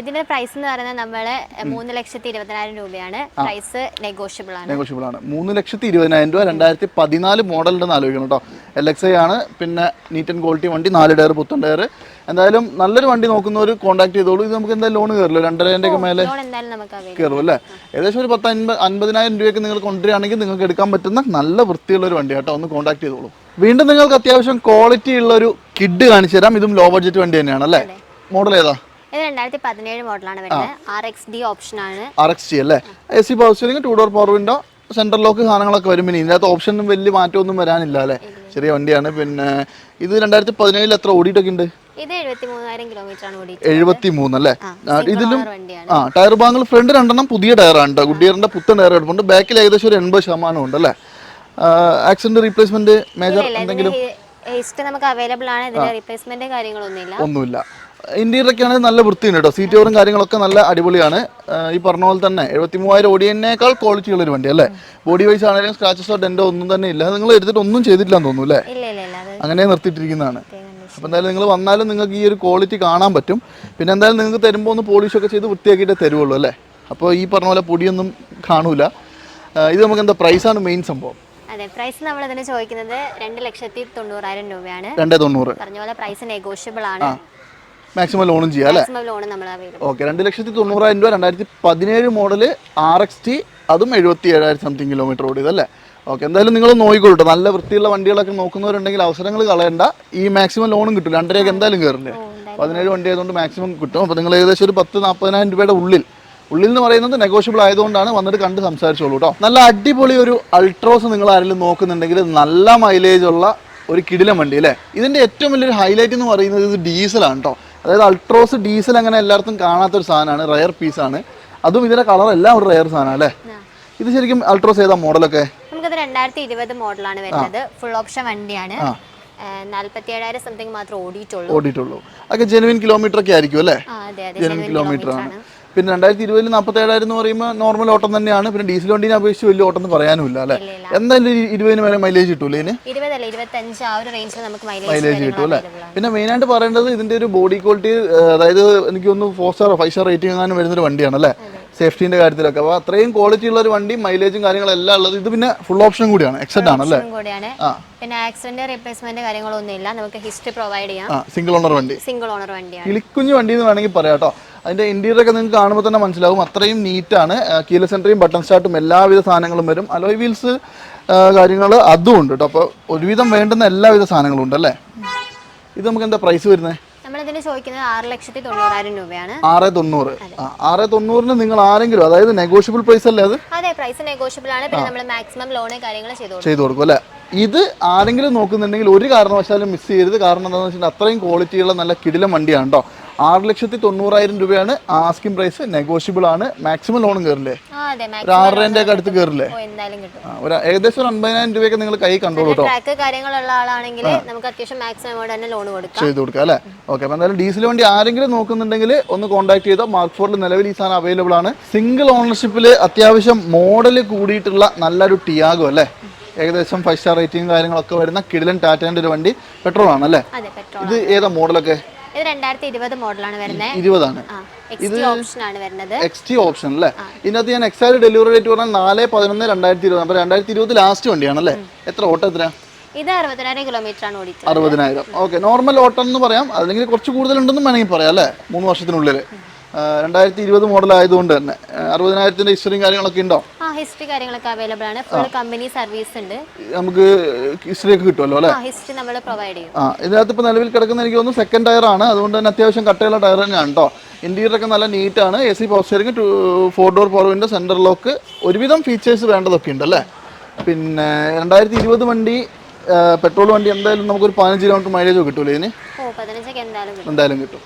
ഇതിന്റെ പ്രൈസ് എന്ന് പറയുന്നത് നമ്മൾ മൂന്ന് ലക്ഷത്തി ഇരുപതിനായിരം രൂപയാണ്. പ്രൈസ് നെഗോഷ്യബിൾ ആണ്. നെഗോഷ്യബിൾ ആണ്. മൂന്ന് ലക്ഷത്തി ഇരുപതിനായിരം രൂപ രണ്ടായിരത്തി പതിനാല് ഉണ്ടെന്ന് ആലോചിക്കണം കേട്ടോ. എൽ എക്സ് ഐ ആണ്. പിന്നെ നീറ്റ് ആൻഡ് ക്വാളിറ്റി വണ്ടി നാല് ടയർ പുത്തൻ ടയർ. എന്തായാലും നല്ലൊരു വണ്ടി നോക്കുന്നവർ കോൺടാക്ട് ചെയ്തോളൂ. ഇത് നമുക്ക് എന്തായാലും ലോൺ കയറില്ല രണ്ടരന്റെ ഒക്കെ മേലെ കയറും അല്ലേ? ഏകദേശം ഒരു പത്ത് അൻപത് അൻപതിനായിരം രൂപയ്ക്ക് നിങ്ങൾ കൊണ്ടുവരികയാണെങ്കിൽ നിങ്ങൾക്ക് എടുക്കാൻ പറ്റുന്ന നല്ല വൃത്തിയുള്ള ഒരു വണ്ടി കേട്ടോ. ഒന്ന് കോൺടാക്ട് ചെയ്തോളൂ. വീണ്ടും നിങ്ങൾക്ക് അത്യാവശ്യം ക്വാളിറ്റി ഉള്ള ഒരു കിഡ് കാണിച്ചു തരാം. ഇതും ലോ ബഡ്ജറ്റ് വണ്ടി തന്നെയാണ് അല്ലേ? മോഡൽ ഏതാ? ഇത് രണ്ടായിരത്തി പതിനേഴ് മോഡലാണ് വരുന്നത്. ആർ എക്സ് ഡി ഓപ്ഷനാണ് ആർ എക്സ് അല്ലേ? A C power steering two door power window central lock സാധനങ്ങളൊക്കെ വരും. പിന്നെ ഇതിനകത്ത് ഓപ്ഷനും വലിയ മാറ്റമൊന്നും വരാനില്ല അല്ലേ? ചെറിയ വണ്ടിയാണ്. പിന്നെ ഇത് രണ്ടായിരത്തി പതിനേഴിൽ എത്ര ഓടിയിട്ടൊക്കെ ഉണ്ട്? എഴുപത്തി മൂന്ന് അല്ലേ? ഇതിലും ആ ടയർ ഭാഗങ്ങൾ ഫ്രണ്ട് രണ്ടെണ്ണം പുതിയ ടയറാണ് കേട്ടോ ഗുഡിയറിന്റെ പുത്തൻ ടയർ എടുപ്പുണ്ട്. ബാക്കിൽ ഏകദേശം ഒരു എൺപത് ശതമാനം ഉണ്ട് അല്ലേ? ആക്സിഡന്റ് റീപ്ലേസ്മെന്റ് മേജർ എന്തെങ്കിലും? നമുക്ക് അവൈലബിൾ ആണ്. ഇതിന്റെ റീപ്ലേസ്മെന്റ് കാര്യങ്ങളൊന്നുമില്ല. ഒന്നുമില്ല. ഇന്റീരിയറൊക്കെ ആണെങ്കിൽ നല്ല വൃത്തിയുണ്ട് കേട്ടോ. സീറ്റ് കവറും കാര്യങ്ങളൊക്കെ നല്ല അടിപൊളിയാണ്. ഈ പറഞ്ഞ പോലെ തന്നെ എഴുപത്തി മൂവായിരം ഓടിയേക്കാൾ ക്വാളിറ്റി ഉള്ളൊരു വണ്ടി അല്ലേ? ബോഡി വൈസ് ആണെങ്കിലും സ്ക്രാച്ചസോ ഡെന്റോ ഒന്നും തന്നെ ഇല്ല. നിങ്ങൾ എടുത്തിട്ട് ഒന്നും ചെയ്തിട്ടില്ലെന്ന് തോന്നുന്നു അല്ലേ? അങ്ങനെ നിർത്തിയിട്ടിരിക്കുന്നതാണ്. അപ്പം അപ്പോൾ എന്തായാലും നിങ്ങൾ വന്നാലും നിങ്ങൾക്ക് ഈ ഒരു ക്വാളിറ്റി കാണാൻ പറ്റും. പിന്നെ എന്തായാലും നിങ്ങൾക്ക് തരുമ്പോൾ ഒന്ന് പോളിഷൊക്കെ ചെയ്ത് വൃത്തിയാക്കിയിട്ടേ തരുള്ളൂ അല്ലേ? അപ്പോൾ ഈ പറഞ്ഞ പോലെ പൊടിയൊന്നും കാണൂല. ഇത് നമുക്ക് എന്താ പ്രൈസാണ് മെയിൻ സംഭവം. അതെ പ്രൈസ് നമ്മൾ ഇതിന് ചോദിക്കുന്നത് രണ്ട് ലക്ഷത്തി തൊണ്ണൂറായിരം രൂപയാണ്. രണ്ടേ തൊണ്ണൂറ്. പറഞ്ഞ പോലെ പ്രൈസ് നെഗോഷ്യബിൾ ആണ്. മാക്സിമം ലോണും ചെയ്യാം അല്ലേ? മാക്സിമം ലോൺ നമ്മൾ അവൈലബിൾ ഓക്കെ രണ്ട് ലക്ഷത്തി തൊണ്ണൂറായിരം രൂപ രണ്ടായിരത്തി പതിനേഴ് മോഡൽ ആർ എക്സ് ടി അതും എഴുപത്തി ഏഴായിരം സംതിങ് കിലോമീറ്റർ ഓടിയതല്ലേ ഓക്കെ എന്തായാലും നിങ്ങൾ നോക്കിക്കൊള്ളട്ടെ. നല്ല വൃത്തിയുള്ള വണ്ടികളൊക്കെ നോക്കുന്നവരുണ്ടെങ്കിൽ അവസരങ്ങൾ കളയണ്ട. ഈ മാക്സിമം ലോണും കിട്ടും രണ്ടരയൊക്കെ എന്തായാലും കയറില്ലേ പതിനേഴ് വണ്ടി ആയതുകൊണ്ട് മാക്സിമം കിട്ടും. അപ്പോൾ നിങ്ങൾ ഏകദേശം ഒരു പത്ത് നാൽപ്പതിനായിരം രൂപയുടെ ഉള്ളിൽ ഉള്ളിൽ എന്ന് പറയുന്നത് നെഗോഷ്യബിൾ ആയതുകൊണ്ടാണ് വന്നിട്ട് കണ്ട് സംസാരിച്ചോളൂ കേട്ടോ നല്ല അടിപൊളി ഒരു അൾട്രോസ് നിങ്ങൾ ആരെങ്കിലും നോക്കുന്നുണ്ടെങ്കിൽ നല്ല മൈലേജ് ഉള്ള ഒരു കിടിലം വണ്ടി അല്ലേ? ഇതിന്റെ ഏറ്റവും വലിയൊരു ഹൈലൈറ്റ് എന്ന് പറയുന്നത് ഇത് ഡീസലാണ് കേട്ടോ അതായത് അൾട്രോസ് ഡീസൽ അങ്ങനെ എല്ലായിടത്തും കാണാത്തൊരു സാധനമാണ്. റയർ പീസാണ് അതും ഇതിന്റെ കളർ എല്ലാം ഒരു റയർ സാധനമാണ് അല്ലേ? ഇത് ശരിക്കും അൾട്രോസ് ഏതാ മോഡലൊക്കെ? നമുക്കത് രണ്ടായിരത്തി ഇരുപത് മോഡലാണ് വരുന്നത്. ഫുൾ ഓപ്ഷൻ വണ്ടിയാണ്. സംതിങ് മാത്രം ഓടിയിട്ടുള്ളൂ. ഓടിയിട്ടുള്ളൂ. അതൊക്കെ ജെനുവിൻ കിലോമീറ്റർ ഒക്കെ ആയിരിക്കും അല്ലേ? ജെനുവിൻ കിലോമീറ്റർ ആണ്. പിന്നെ രണ്ടായിരത്തി ഇരുപതിൽ നാൽപ്പത്തി ഏഴായിരം എന്ന് പറയുമ്പോൾ നോർമൽ ഓട്ടം തന്നെയാണ്. പിന്നെ ഡീസൽ വണ്ടീനെ അപേക്ഷിച്ച് വലിയ ഓട്ടം എന്ന് പറയാനുമില്ല അല്ലേ. എന്തായാലും ഇരുപതിന് വരെ മൈലേജ് കിട്ടൂലേ ഇതിന് മൈലേജ് കിട്ടും അല്ലേ? മെയിൻ ആയിട്ട് പിന്നെ മെയിനായിട്ട് പറയേണ്ടത് ഇതിന്റെ ഒരു ബോഡി ക്വാളിറ്റി അതായത് എനിക്ക് ഒന്ന് four star five star rating എങ്ങാനും വരുന്നൊരു വണ്ടിയാണ് അല്ലേ? സേഫ്റ്റിന്റെ കാര്യത്തിലൊക്കെ. അപ്പോൾ അത്രയും ക്വാളിറ്റി ഉള്ള ഒരു വണ്ടി മൈലേജും കാര്യങ്ങളെല്ലാം ഉള്ളത് ഇത് പിന്നെ ഫുൾ ഓപ്ഷൻ കൂടിയാണ് എക്സെറ്റ് ആണ് അല്ലേ? പിന്നെ ആക്സിഡന്റ് റീപ്ലേസ്മെന്റ് കാര്യങ്ങളൊന്നും ഇല്ല നമുക്ക് ഹിസ്റ്ററി പ്രൊവൈഡ് ചെയ്യാം. സിംഗിൾ ഓണർ വണ്ടി. സിംഗിൾ ഓണർ വണ്ടിയാണ്. കിളിക്കുഞ്ഞു വണ്ടി എന്ന് വേണമെങ്കിൽ പറയാം കേട്ടോ. അതിന്റെ ഇന്റീരിയർ ഒക്കെ നിങ്ങൾക്ക് കാണുമ്പോൾ തന്നെ മനസ്സിലാവും. അത്രയും നീറ്റാണ് കീല സെന്ററിയും ബട്ടൺ സ്റ്റാർട്ടും എല്ലാവിധ സാധനങ്ങളും വരും. അലോയ് വീൽസ് കാര്യങ്ങൾ അതും ഉണ്ട് കേട്ടോ അപ്പോൾ ഒരുവിധം വേണ്ടുന്ന എല്ലാവിധ സാധനങ്ങളും ഉണ്ട് അല്ലേ? ഇത് നമുക്ക് എന്താ പ്രൈസ് വരുന്നത് നമ്മളിതിന് ചോദിക്കുന്നത് ആറ് ലക്ഷത്തി തൊണ്ണൂറായിരം രൂപയാണ്. ആറ് തൊണ്ണൂറ്. ആറ് തൊണ്ണൂറിന് നിങ്ങൾ ആരെങ്കിലും അതായത് നെഗോഷ്യബിൾ പ്രൈസ് അല്ലേ അത്? അതെ പ്രൈസ് നെഗോഷ്യബിൾ ആണ്. പിന്നെ നമ്മൾ മാക്സിമം ലോണ് കാര്യങ്ങൾ ചെയ്തു കൊടുക്കും. അല്ലേ? ഇത് ആരെങ്കിലും നോക്കുന്നുണ്ടെങ്കിൽ ഒരു കാരണവശാലും മിസ് ചെയ്യരുത്. കാരണം എന്താണെന്ന് വെച്ചിട്ടുണ്ടെങ്കിൽ അത്രയും ക്വാളിറ്റിയുള്ള നല്ല കിടിലം വണ്ടിയാണ് കേട്ടോ ആറ് ലക്ഷത്തി തൊണ്ണൂറായിരം രൂപയാണ് ആസ്കിംഗ് പ്രൈസ് നെഗോഷ്യബിൾ ആണ്. മാക്സിമം ലോണും കയറില്ലേ ഒരു ആറരേന്റെ ഒക്കെ അടുത്ത് കയറില്ലേ ഒരു ഏകദേശം ഒരു അൻപതിനായിരം രൂപയൊക്കെ നിങ്ങൾ കൈ കണ്ടോളൂ കേട്ടോ കൊടുക്കാം. ചെയ്ത് കൊടുക്കുക അല്ലേ? ഓക്കെ അപ്പോൾ എന്തായാലും ഡീസൽ വണ്ടി ആരെങ്കിലും നോക്കുന്നുണ്ടെങ്കിൽ ഒന്ന് കോൺടാക്ട് ചെയ്താൽ മാർക്ക് ഫോറിൽ നിലവിൽ ഈ സാധനം അവൈലബിൾ ആണ്. സിംഗിൾ ഓണർഷിപ്പിൽ അത്യാവശ്യം മോഡൽ കൂടിയിട്ടുള്ള നല്ലൊരു ടിയാഗോ അല്ലേ? ഏകദേശം ഫൈവ് സ്റ്റാർ റേറ്റിംഗ് കാര്യങ്ങളൊക്കെ വരുന്ന കിടിലൻ ടാറ്റേന്റെ ഒരു വണ്ടി പെട്രോൾ ആണല്ലേ? ഇത് ഏതാ മോഡലൊക്കെ ഇത് രണ്ടായിരത്തി ഇരുപത് മോഡലാണ് വരുന്നത്. ഇരുപതാണ് ഓപ്ഷൻ അല്ലേ ഇതിനകത്ത് ഞാൻ എക്സാക്ട് ഡെലിവറി ഡേറ്റ് പറഞ്ഞാൽ നാല് പതിനൊന്ന് രണ്ടായിരത്തി ഇരുപത് അപ്പോൾ രണ്ടായിരത്തി ഇരുപത് ലാസ്റ്റ് വണ്ടിയാണ് അല്ലേ എത്ര ഓട്ടം എത്ര ഇത് അറുപതിനായിരം കിലോമീറ്റർ ആണ് ഓടിച്ചത് അറുപതിനായിരം. ഓക്കെ നോർമൽ ഓട്ടം എന്ന് പറയാം. അല്ലെങ്കിൽ കുറച്ച് കൂടുതലുണ്ടെന്നും വേണമെങ്കിൽ പറയാം അല്ലേ? മൂന്ന് വർഷത്തിനുള്ളിൽ രണ്ടായിരത്തി ഇരുപത് മോഡൽ ആയതുകൊണ്ട് തന്നെ. അറുപതിനായിരത്തിന്റെ ഹിസ്റ്ററിയും കാര്യങ്ങളൊക്കെ ഉണ്ടോ? ഹിസ്റ്ററി കാര്യങ്ങളൊക്കെ അവൈലബിൾ ആണ്. ഫുൾ കമ്പനി സർവീസ് ഉണ്ട്. നമുക്ക് ഹിസ്റ്ററി ഒക്കെ കിട്ടുമല്ലോ അല്ലേ? ഹിസ്റ്ററി നമ്മൾ പ്രൊവൈഡ് ചെയ്യും. ആ ഇതിനകത്ത് ഇപ്പോൾ നിലവിൽ കിടക്കുന്ന എനിക്ക് തോന്നുന്നു സെക്കൻഡ് ടയർ ആണ്. അതുകൊണ്ട് തന്നെ അത്യാവശ്യം കട്ടയുള്ള ടയർ തന്നെയാണ് കേട്ടോ. ഇന്റീരിയർ ഒക്കെ നല്ല നീറ്റ് ആണ്. A C power steering two four door four window centre lock ഒരുവിധം ഫീച്ചേഴ്സ് വേണ്ടതൊക്കെ ഉണ്ട് അല്ലേ? പിന്നെ രണ്ടായിരത്തി ഇരുപത് വണ്ടി പെട്രോൾ വണ്ടി എന്തായാലും നമുക്ക് ഒരു പതിനഞ്ച് കിലോമീറ്റർ മൈലേജ് കിട്ടൂലേ ഇതിന്? എന്തായാലും കിട്ടും.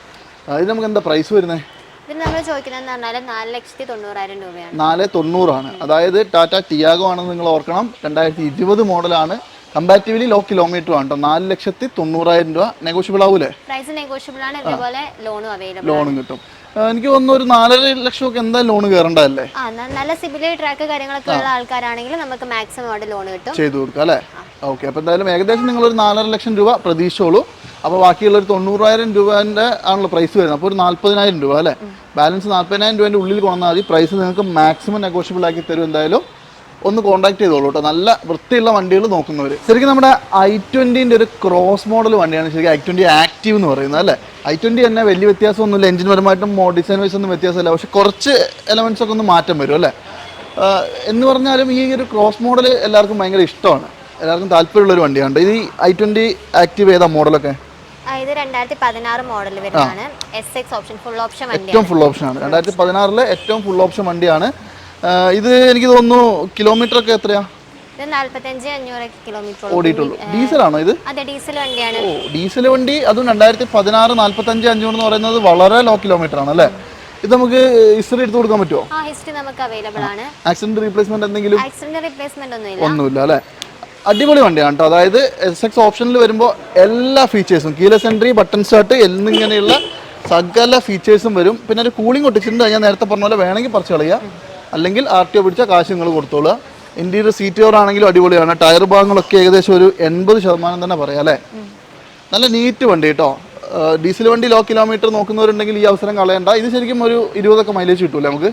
ഇത് നമുക്ക് എന്താ പ്രൈസ് വരുന്നത് ഇതിന് നമ്മൾ ചോദിക്കുന്നതെന്ന് പറഞ്ഞാൽ നാല് ലക്ഷത്തി തൊണ്ണൂറായിരം രൂപയാണ്. നാല് തൊണ്ണൂറാണ്. അതായത് ടാറ്റ ടിയാഗോ ആണെന്ന് നിങ്ങൾ ഓർക്കണം. രണ്ടായിരത്തി ഇരുപത് മോഡലാണ്. കമ്പാരിറ്റീവ്ലി ലോ കിലോമീറ്റർ ആണ് നാല് ലക്ഷത്തി തൊണ്ണൂറായിരം രൂപ നെഗോഷ്യബിൾ ആവൂലേ? പ്രൈസ് നെഗോഷ്യബിൾ ആണ്. ഇതേപോലെ ലോണും അവൈലബിൾ ലോണും കിട്ടും. എനിക്ക് തോന്നുന്നു ഒരു നാലര ലക്ഷമൊക്കെ എന്തായാലും ലോൺ കയറണ്ടല്ലേ നല്ല സിബിലി ട്രാക്ക് കാര്യങ്ങളൊക്കെ ഉള്ള ആൾക്കാരാണെങ്കിൽ നമുക്ക് മാക്സിമം അവിടെ ലോൺ കിട്ടും. ചെയ്തു കൊടുക്കാം അല്ലേ? ഓക്കെ അപ്പോൾ എന്തായാലും ഏകദേശം നിങ്ങൾ ഒരു നാലര ലക്ഷം രൂപ പ്രതീക്ഷിച്ചോളൂ. അപ്പോൾ ബാക്കിയുള്ള ഒരു തൊണ്ണൂറായിരം രൂപേന്റെ ആണല്ലോ പ്രൈസ് വരുന്നത്. അപ്പോൾ ഒരു നാൽപ്പതിനായിരം രൂപ അല്ലേ? ബാലൻസ് നാൽപ്പതിനായിരം രൂപേന്റെ ഉള്ളിൽ കൊണ്ടാൽ മതി. പ്രൈസ് നിങ്ങൾക്ക് മാക്സിമം നെഗോഷ്യബിൾ ആക്കി തരും എന്തായാലും. ഒന്ന് കോണ്ടാക്ട് ചെയ്തോളൂ കേട്ടോ നല്ല വൃത്തിയുള്ള വണ്ടികൾ നോക്കുന്നവർ ശരിക്കും നമ്മുടെ ഐ ട്വന്റിന്റെ ഒരു ക്രോസ് മോഡൽ വണ്ടിയാണ് ശരിക്കും ഐ ട്വന്റി ആക്റ്റീവ് എന്ന് പറയുന്നത് അല്ലേ? ഐ ട്വന്റി തന്നെ വലിയ വ്യത്യാസമൊന്നുമില്ല. എഞ്ചിൻ പരമായിട്ടും ഡിസൈൻ വൈസ് ഒന്നും വ്യത്യാസമില്ല. പക്ഷെ കുറച്ച് എലമെൻസ് ഒക്കെ ഒന്ന് മാറ്റം വരും അല്ലേ? എന്ന് പറഞ്ഞാലും ഈ ഒരു ക്രോസ് മോഡൽ എല്ലാവർക്കും ഭയങ്കര ഇഷ്ടമാണ്. എല്ലാവർക്കും താല്പര്യമുള്ള ഒരു വണ്ടിയാണ്. ഇത് ഈ ഐ ട്വന്റി ആക്റ്റീവ് ചെയ്ത മോഡലൊക്കെ ഇത് രണ്ടായിരത്തി പതിനാറ് മോഡൽ വരുന്നതാണ്. S X option full option വണ്ടിയാണ് ഏറ്റവും ഫുൾ ഓപ്ഷൻ ആണ്. രണ്ടായിരത്തി പതിനാറിലെ ഏറ്റവും ഫുൾ ഓപ്ഷൻ വണ്ടിയാണ്. ഇത് എനിക്ക് തോന്നുന്നു കിലോമീറ്റർ ഒക്കെ എത്രയാ? ഇത് നാല്പത്തഞ്ച് അഞ്ഞൂറ് കിലോമീറ്റർ ഓടിയിട്ടുള്ളൂ. ഡീസലാണോ ഇത്? അതെ ഡീസൽ വണ്ടിയാണ്. ഓ ഡീസൽ വണ്ടി അതും രണ്ടായിരത്തി പതിനാറ് നാല്പത്തഞ്ച് അഞ്ഞൂറ് എന്ന് പറയുന്നത് വളരെ ലോ കിലോമീറ്റർ ആണ് അല്ലേ? ഇത് നമുക്ക് ഹിസ്റ്ററി എടുത്തു കൊടുക്കാൻ പറ്റുമോ ആ ഹിസ്റ്ററി നമുക്ക് അവൈലബിൾ ആണ്. ആക്സിഡന്റ് റീപ്ലേസ്മെന്റ് എന്തെങ്കിലും? ആക്സിഡന്റ് റീപ്ലേസ്മെന്റ് ഒന്നുമില്ല. ഒന്നുമില്ല അല്ലേ? അടിപൊളി വണ്ടിയാണ് കേട്ടോ. അതായത് എസ് എക്സ് ഓപ്ഷനിൽ വരുമ്പോൾ എല്ലാ ഫീച്ചേഴ്സും കീലസ് എൻട്രി ബട്ടൺ സ്റ്റാർട്ട് എന്നിങ്ങനെയുള്ള സകല ഫീച്ചേഴ്സും വരും. പിന്നെ ഒരു കൂളിംഗ് ഒട്ടിച്ചിട്ടുണ്ട് ഞാൻ നേരത്തെ പറഞ്ഞ പോലെ വേണമെങ്കിൽ പറിച്ചു കളയുക അല്ലെങ്കിൽ ആർ ടി ഒ പിടിച്ച കാശ് നിങ്ങൾ കൊടുത്തോളുക. ഇന്റീരിയർ സീറ്റ് കവർ ആണെങ്കിലും അടിപൊളിയാണ്. ടയർ ഭാഗങ്ങളൊക്കെ ഏകദേശം ഒരു എൺപത് ശതമാനം തന്നെ പറയാം അല്ലേ? നല്ല നീറ്റ് വണ്ടി കേട്ടോ ഡീസൽ വണ്ടി ലോ കിലോമീറ്റർ നോക്കുന്നവരുണ്ടെങ്കിൽ ഈ അവസരം കളയണ്ട. ഇത് ശരിക്കും ഒരു ഇരുപതൊക്കെ മൈലേജ് കിട്ടൂല നമുക്ക്?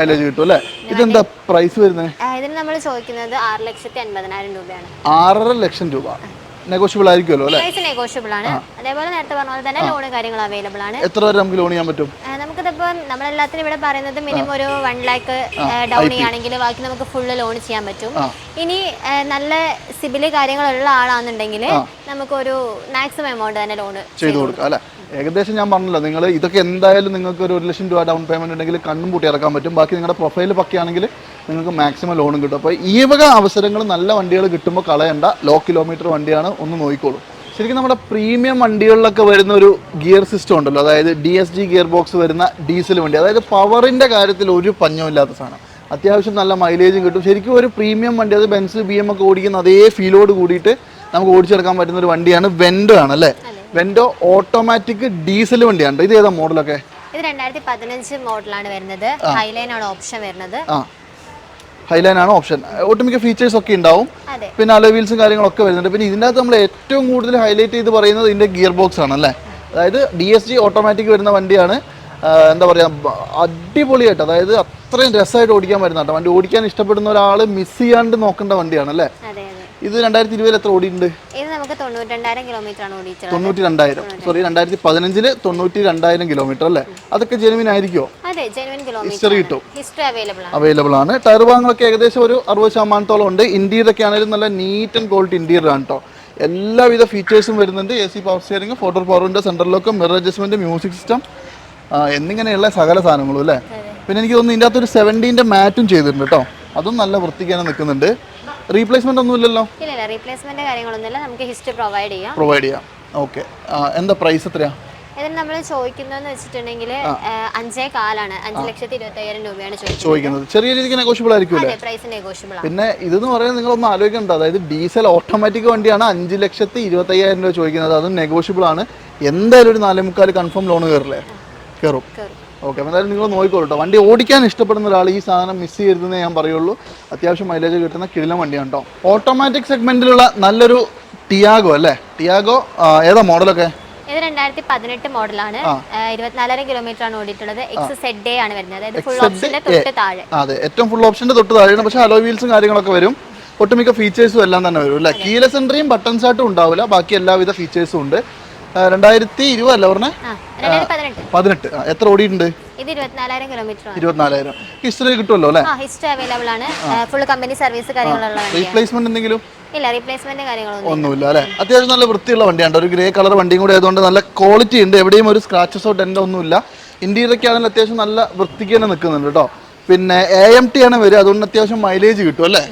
മൈലേജ് കിട്ടും. അല്ലേ? ഇതെന്താ പ്രൈസ് വരുന്നത് ഇതിന് നമ്മൾ ചോദിക്കുന്നത് ആറ് ലക്ഷത്തി അൻപതിനായിരം രൂപയാണ്. ആറര ലക്ഷം രൂപ. നെഗോഷ്യബിൾ ആയിരിക്കുമല്ലോ അല്ലേ? പ്രൈസ് നെഗോഷ്യബിൾ ആണ്. അതേപോലെ നേരത്തെ പറഞ്ഞ പോലെ തന്നെ ലോണ് കാര്യങ്ങൾ അവൈലബിൾ ആണ്. എത്ര വരെ നമുക്ക് ലോൺ ചെയ്യാൻ പറ്റും? നമുക്കിതിപ്പോൾ നമ്മളെല്ലാത്തിനും ഇവിടെ പറയുന്നത് മിനിമം ഒരു വൺ ലാക്ക് ഡൗൺ ചെയ്യുകയാണെങ്കിൽ ബാക്കി നമുക്ക് ഫുള്ള് ലോൺ ചെയ്യാൻ പറ്റും. ഇനി നല്ല സിബിൽ കാര്യങ്ങളുള്ള ആളാണെന്നുണ്ടെങ്കിൽ നമുക്കൊരു മാക്സിമം എമൗണ്ട് തന്നെ ലോൺ ചെയ്തു കൊടുക്കുക അല്ലേ? ഏകദേശം ഞാൻ പറഞ്ഞല്ലോ നിങ്ങൾ ഇതൊക്കെ എന്തായാലും നിങ്ങൾക്ക് ഒരു ഒരു ലക്ഷം രൂപ ഡൗൺ പേയ്മെന്റ് ഉണ്ടെങ്കിൽ കണ്ണും പൂട്ടി ഇറക്കാൻ പറ്റും. ബാക്കി നിങ്ങളുടെ പ്രൊഫൈൽ പക്കയാണെങ്കിൽ നിങ്ങൾക്ക് മാക്സിമം ലോണും കിട്ടും. അപ്പോൾ ഈ വക അവസരങ്ങൾ നല്ല വണ്ടികൾ കിട്ടുമ്പോൾ കളയണ്ട. ലോ കിലോമീറ്റർ വണ്ടിയാണ് ഒന്ന് നോക്കിക്കോളൂ. ശരിക്കും നമ്മുടെ പ്രീമിയം വണ്ടികളിലൊക്കെ വരുന്ന ഒരു ഗിയർ സിസ്റ്റം ഉണ്ടല്ലോ. അതായത് D S G gear box വരുന്ന ഡീസൽ വണ്ടി. അതായത് പവറിന്റെ കാര്യത്തിൽ ഒരു പഞ്ഞമില്ലാത്ത സാധനം. അത്യാവശ്യം നല്ല മൈലേജും കിട്ടും. ശരിക്കും ഒരു പ്രീമിയം വണ്ടി അത് ബെൻസ് ബി എം ഒക്കെ ഓടിക്കുന്ന അതേ ഫീലോട് കൂടിയിട്ട് നമുക്ക് ഓടിച്ചെടുക്കാൻ പറ്റുന്ന ഒരു വണ്ടിയാണ് വെൻഡോ ആണ് അല്ലേ? വെൻഡോ ഓട്ടോമാറ്റിക് ഡീസൽ വണ്ടിയാണ്. ഇത് ഏതാ മോഡലൊക്കെ ഇത് രണ്ടായിരത്തി പതിനഞ്ച് മോഡലാണ് വരുന്നത്. ഹൈലൈൻ ആണ് ഓപ്ഷൻ വരുന്നത്. ഹൈലൈൻ ആണ് ഓപ്ഷൻ ഒട്ടുമിക്ക ഫീച്ചേഴ്സ് ഒക്കെ ഉണ്ടാവും. പിന്നെ അലോ വീൽസും കാര്യങ്ങളൊക്കെ വരുന്നുണ്ട്. പിന്നെ ഇതിന്റെ അകത്ത് നമ്മൾ ഏറ്റവും കൂടുതൽ ഹൈലൈറ്റ് ചെയ്ത് പറയുന്നത് ഇതിന്റെ ഗിയർ ബോക്സ് ആണ് അല്ലേ? അതായത് ഡി എസ് ജി ഓട്ടോമാറ്റിക് വരുന്ന വണ്ടിയാണ്. എന്താ പറയുക അടിപൊളിയായിട്ട് അതായത് അത്രയും രസമായിട്ട് ഓടിക്കാൻ പറ്റുന്ന കേട്ടോ വണ്ടി ഓടിക്കാൻ ഇഷ്ടപ്പെടുന്ന ഒരാൾ മിസ് ചെയ്യാണ്ട് നോക്കേണ്ട വണ്ടിയാണ് അല്ലേ? ഇത് രണ്ടായിരത്തി ഇരുപതിൽ എത്ര ഓടിയിട്ടുണ്ട്? ഇത് നമുക്ക് തൊണ്ണൂറ്റി രണ്ടായിരം കിലോമീറ്റർ ആണ് ഓടിയിട്ടുള്ളത്. തൊണ്ണൂറ്റി രണ്ടായിരം സോറി രണ്ടായിരത്തി പതിനഞ്ചിൽ തൊണ്ണൂറ്റി രണ്ടായിരം കിലോമീറ്റർ അല്ലേ അതൊക്കെ ജെനുവിൻ ആയിരിക്കോ അതെ ജെനുവിൻ കിലോമീറ്റർ ഹിസ്റ്ററി കിട്ടും. ഹിസ്റ്ററി അവൈലബിൾ ആണ്. അവൈലബിൾ ആണ്. ടയർ ഭാഗങ്ങളൊക്കെ ഏകദേശം ഒരു അറുപത് ശതമാനത്തോളം ഉണ്ട്. ഇന്റീരിയർ ഒക്കെ ആണെങ്കിലും നല്ല നീറ്റ് ആൻഡ് ക്വാളിറ്റി ഇന്റീരിയർ ആണ് കേട്ടോ എല്ലാവിധ ഫീച്ചേഴ്സും വരുന്നുണ്ട്. A C power steering four door പവറിന്റെ central lock mirror adjustment music system എന്നിങ്ങനെയുള്ള സകല സാധനങ്ങളും അല്ലേ? പിന്നെ എനിക്ക് തോന്നുന്നു ഇതിന്റെ അകത്തൊരു സെവന്റീന്റെ മാറ്റും ചെയ്തിട്ടുണ്ട് കേട്ടോ അതും നല്ല വൃത്തിക്കാണ് നിൽക്കുന്നുണ്ട്. റീപ്ലേസ്മെന്റ് ഒന്നും ഇല്ലല്ലോ? ഇല്ല ഇല്ല റീപ്ലേസ്മെന്റ് കാര്യങ്ങളൊന്നുമില്ല. നമുക്ക് ഹിസ്റ്ററി പ്രൊവൈഡ് ചെയ്യാം. പ്രൊവൈഡ് ചെയ്യാം. ഓക്കെ എന്താ പ്രൈസ് എത്രയാ? ഇതിന് നമ്മൾ ചോദിക്കുന്നതെന്ന് വെച്ചിട്ടുണ്ടെങ്കിൽ അഞ്ചേ കാലാണ്. അഞ്ച് ലക്ഷത്തി ഇരുപത്തി അയ്യായിരം രൂപയാണ് ചോദിക്കുന്നത്. ചെറിയ രീതിക്ക് നെഗോഷ്യബിൾ ആയിരിക്കും അതെ പ്രൈസ് നെഗോഷിയബിൾ ആണ്. പിന്നെ ഇതെന്ന് പറയുന്നത് നിങ്ങൾ ഒന്ന് ആലോചിക്കണ്ട. അതായത് ഡീസൽ ഓട്ടോമാറ്റിക് വണ്ടിയാണ് അഞ്ച് ലക്ഷത്തി ഇരുപത്തയ്യായിരം രൂപ ചോദിക്കുന്നത്. അതും നെഗോഷ്യബിൾ ആണ്. എന്തായാലും ഒരു നാലേ മുക്കാൽ കൺഫേം ലോൺ കയറില്ലേ കേറും. കയറും. ഓക്കെ അപ്പോൾ എന്തായാലും നിങ്ങൾ നോക്കിക്കോളൂ കേട്ടോ വണ്ടി ഓടിക്കാൻ ഇഷ്ടപ്പെടുന്ന ഒരാൾ ഈ സാധനം മിസ് ചെയ്യരുതെന്നേ ഞാൻ പറയുള്ളൂ. അത്യാവശ്യം മൈലേജ് കിട്ടുന്ന കിടിലം വണ്ടിയാണ് കേട്ടോ ഓട്ടോമാറ്റിക് സെഗ്മെന്റിലുള്ള നല്ലൊരു ടിയാഗോ അല്ലേ? ടിയാഗോ ഏതാ മോഡലൊക്കെ ഇത് രണ്ടായിരത്തി പതിനെട്ട് മോഡലാണ് ഇരുപത്തിനാലായിരം കിലോമീറ്റർ ആണ് ഓടിയിട്ടുള്ളത് എക്സ് സെഡ് ഡേ ആണ് വരുന്നത്. അതായത് ഫുൾ ഓപ്ഷന്റെ തൊട്ട് താഴെ. അതെ. ഏറ്റവും ഫുൾ ഓപ്ഷന്റെ തൊട്ട് താഴെയാണ്. പക്ഷേ അലോ വീൽസും കാര്യങ്ങളൊക്കെ വരും. ഒട്ടുമിക്ക ഫീച്ചേഴ്സും എല്ലാം തന്നെ വരും അല്ലേ? കീലസ് എൻട്രിയും ബട്ടൺ സാട്ടും ഉണ്ടാവില്ല. ബാക്കി എല്ലാവിധ ഫീച്ചേഴ്സും ഉണ്ട്. രണ്ടായിരത്തി ഇരുപത് അല്ല പറഞ്ഞേ? പതിനെട്ട്. എത്ര ഓടിയിട്ടുണ്ട്? ഇത് ഇരുപത്തിനാലായിരം കിലോമീറ്റർ ആണ് ഇരുപത്തിനാലായിരം. ഹിസ്റ്ററി കിട്ടുമല്ലോ അല്ലേ? ഹിസ്റ്ററി അവൈലബിൾ ആണ്. ഫുൾ കമ്പനി സർവീസ് കാര്യങ്ങളുള്ളതാണ് വണ്ടിയാണ്. റീപ്ലേസ്മെന്റ് എന്തെങ്കിലും? ഇല്ല റീപ്ലേസ്മെന്റ് കാര്യങ്ങളൊന്നും ഒന്നുമില്ല അല്ലേ? അത്യാവശ്യം നല്ല വൃത്തിയുള്ള വണ്ടിയാണ്. ഒരു ഗ്രേ കളർ വണ്ടിയും കൂടി ആയതുകൊണ്ട് നല്ല ക്വാളിറ്റി ഉണ്ട്. എവിടെയും ഒരു സ്ക്രാച്ചസോ ഡെൻഡോ ഒന്നുമില്ല. ഇന്റീരിയറൊക്കെ ആണെങ്കിൽ അത്യാവശ്യം നല്ല വൃത്തിക്ക് തന്നെ നിൽക്കുന്നുണ്ട് കേട്ടോ. പിന്നെ എ എം ടി ആണ് വരിക. അതുകൊണ്ട് അത്യാവശ്യം മൈലേജ് കിട്ടും അല്ലേ?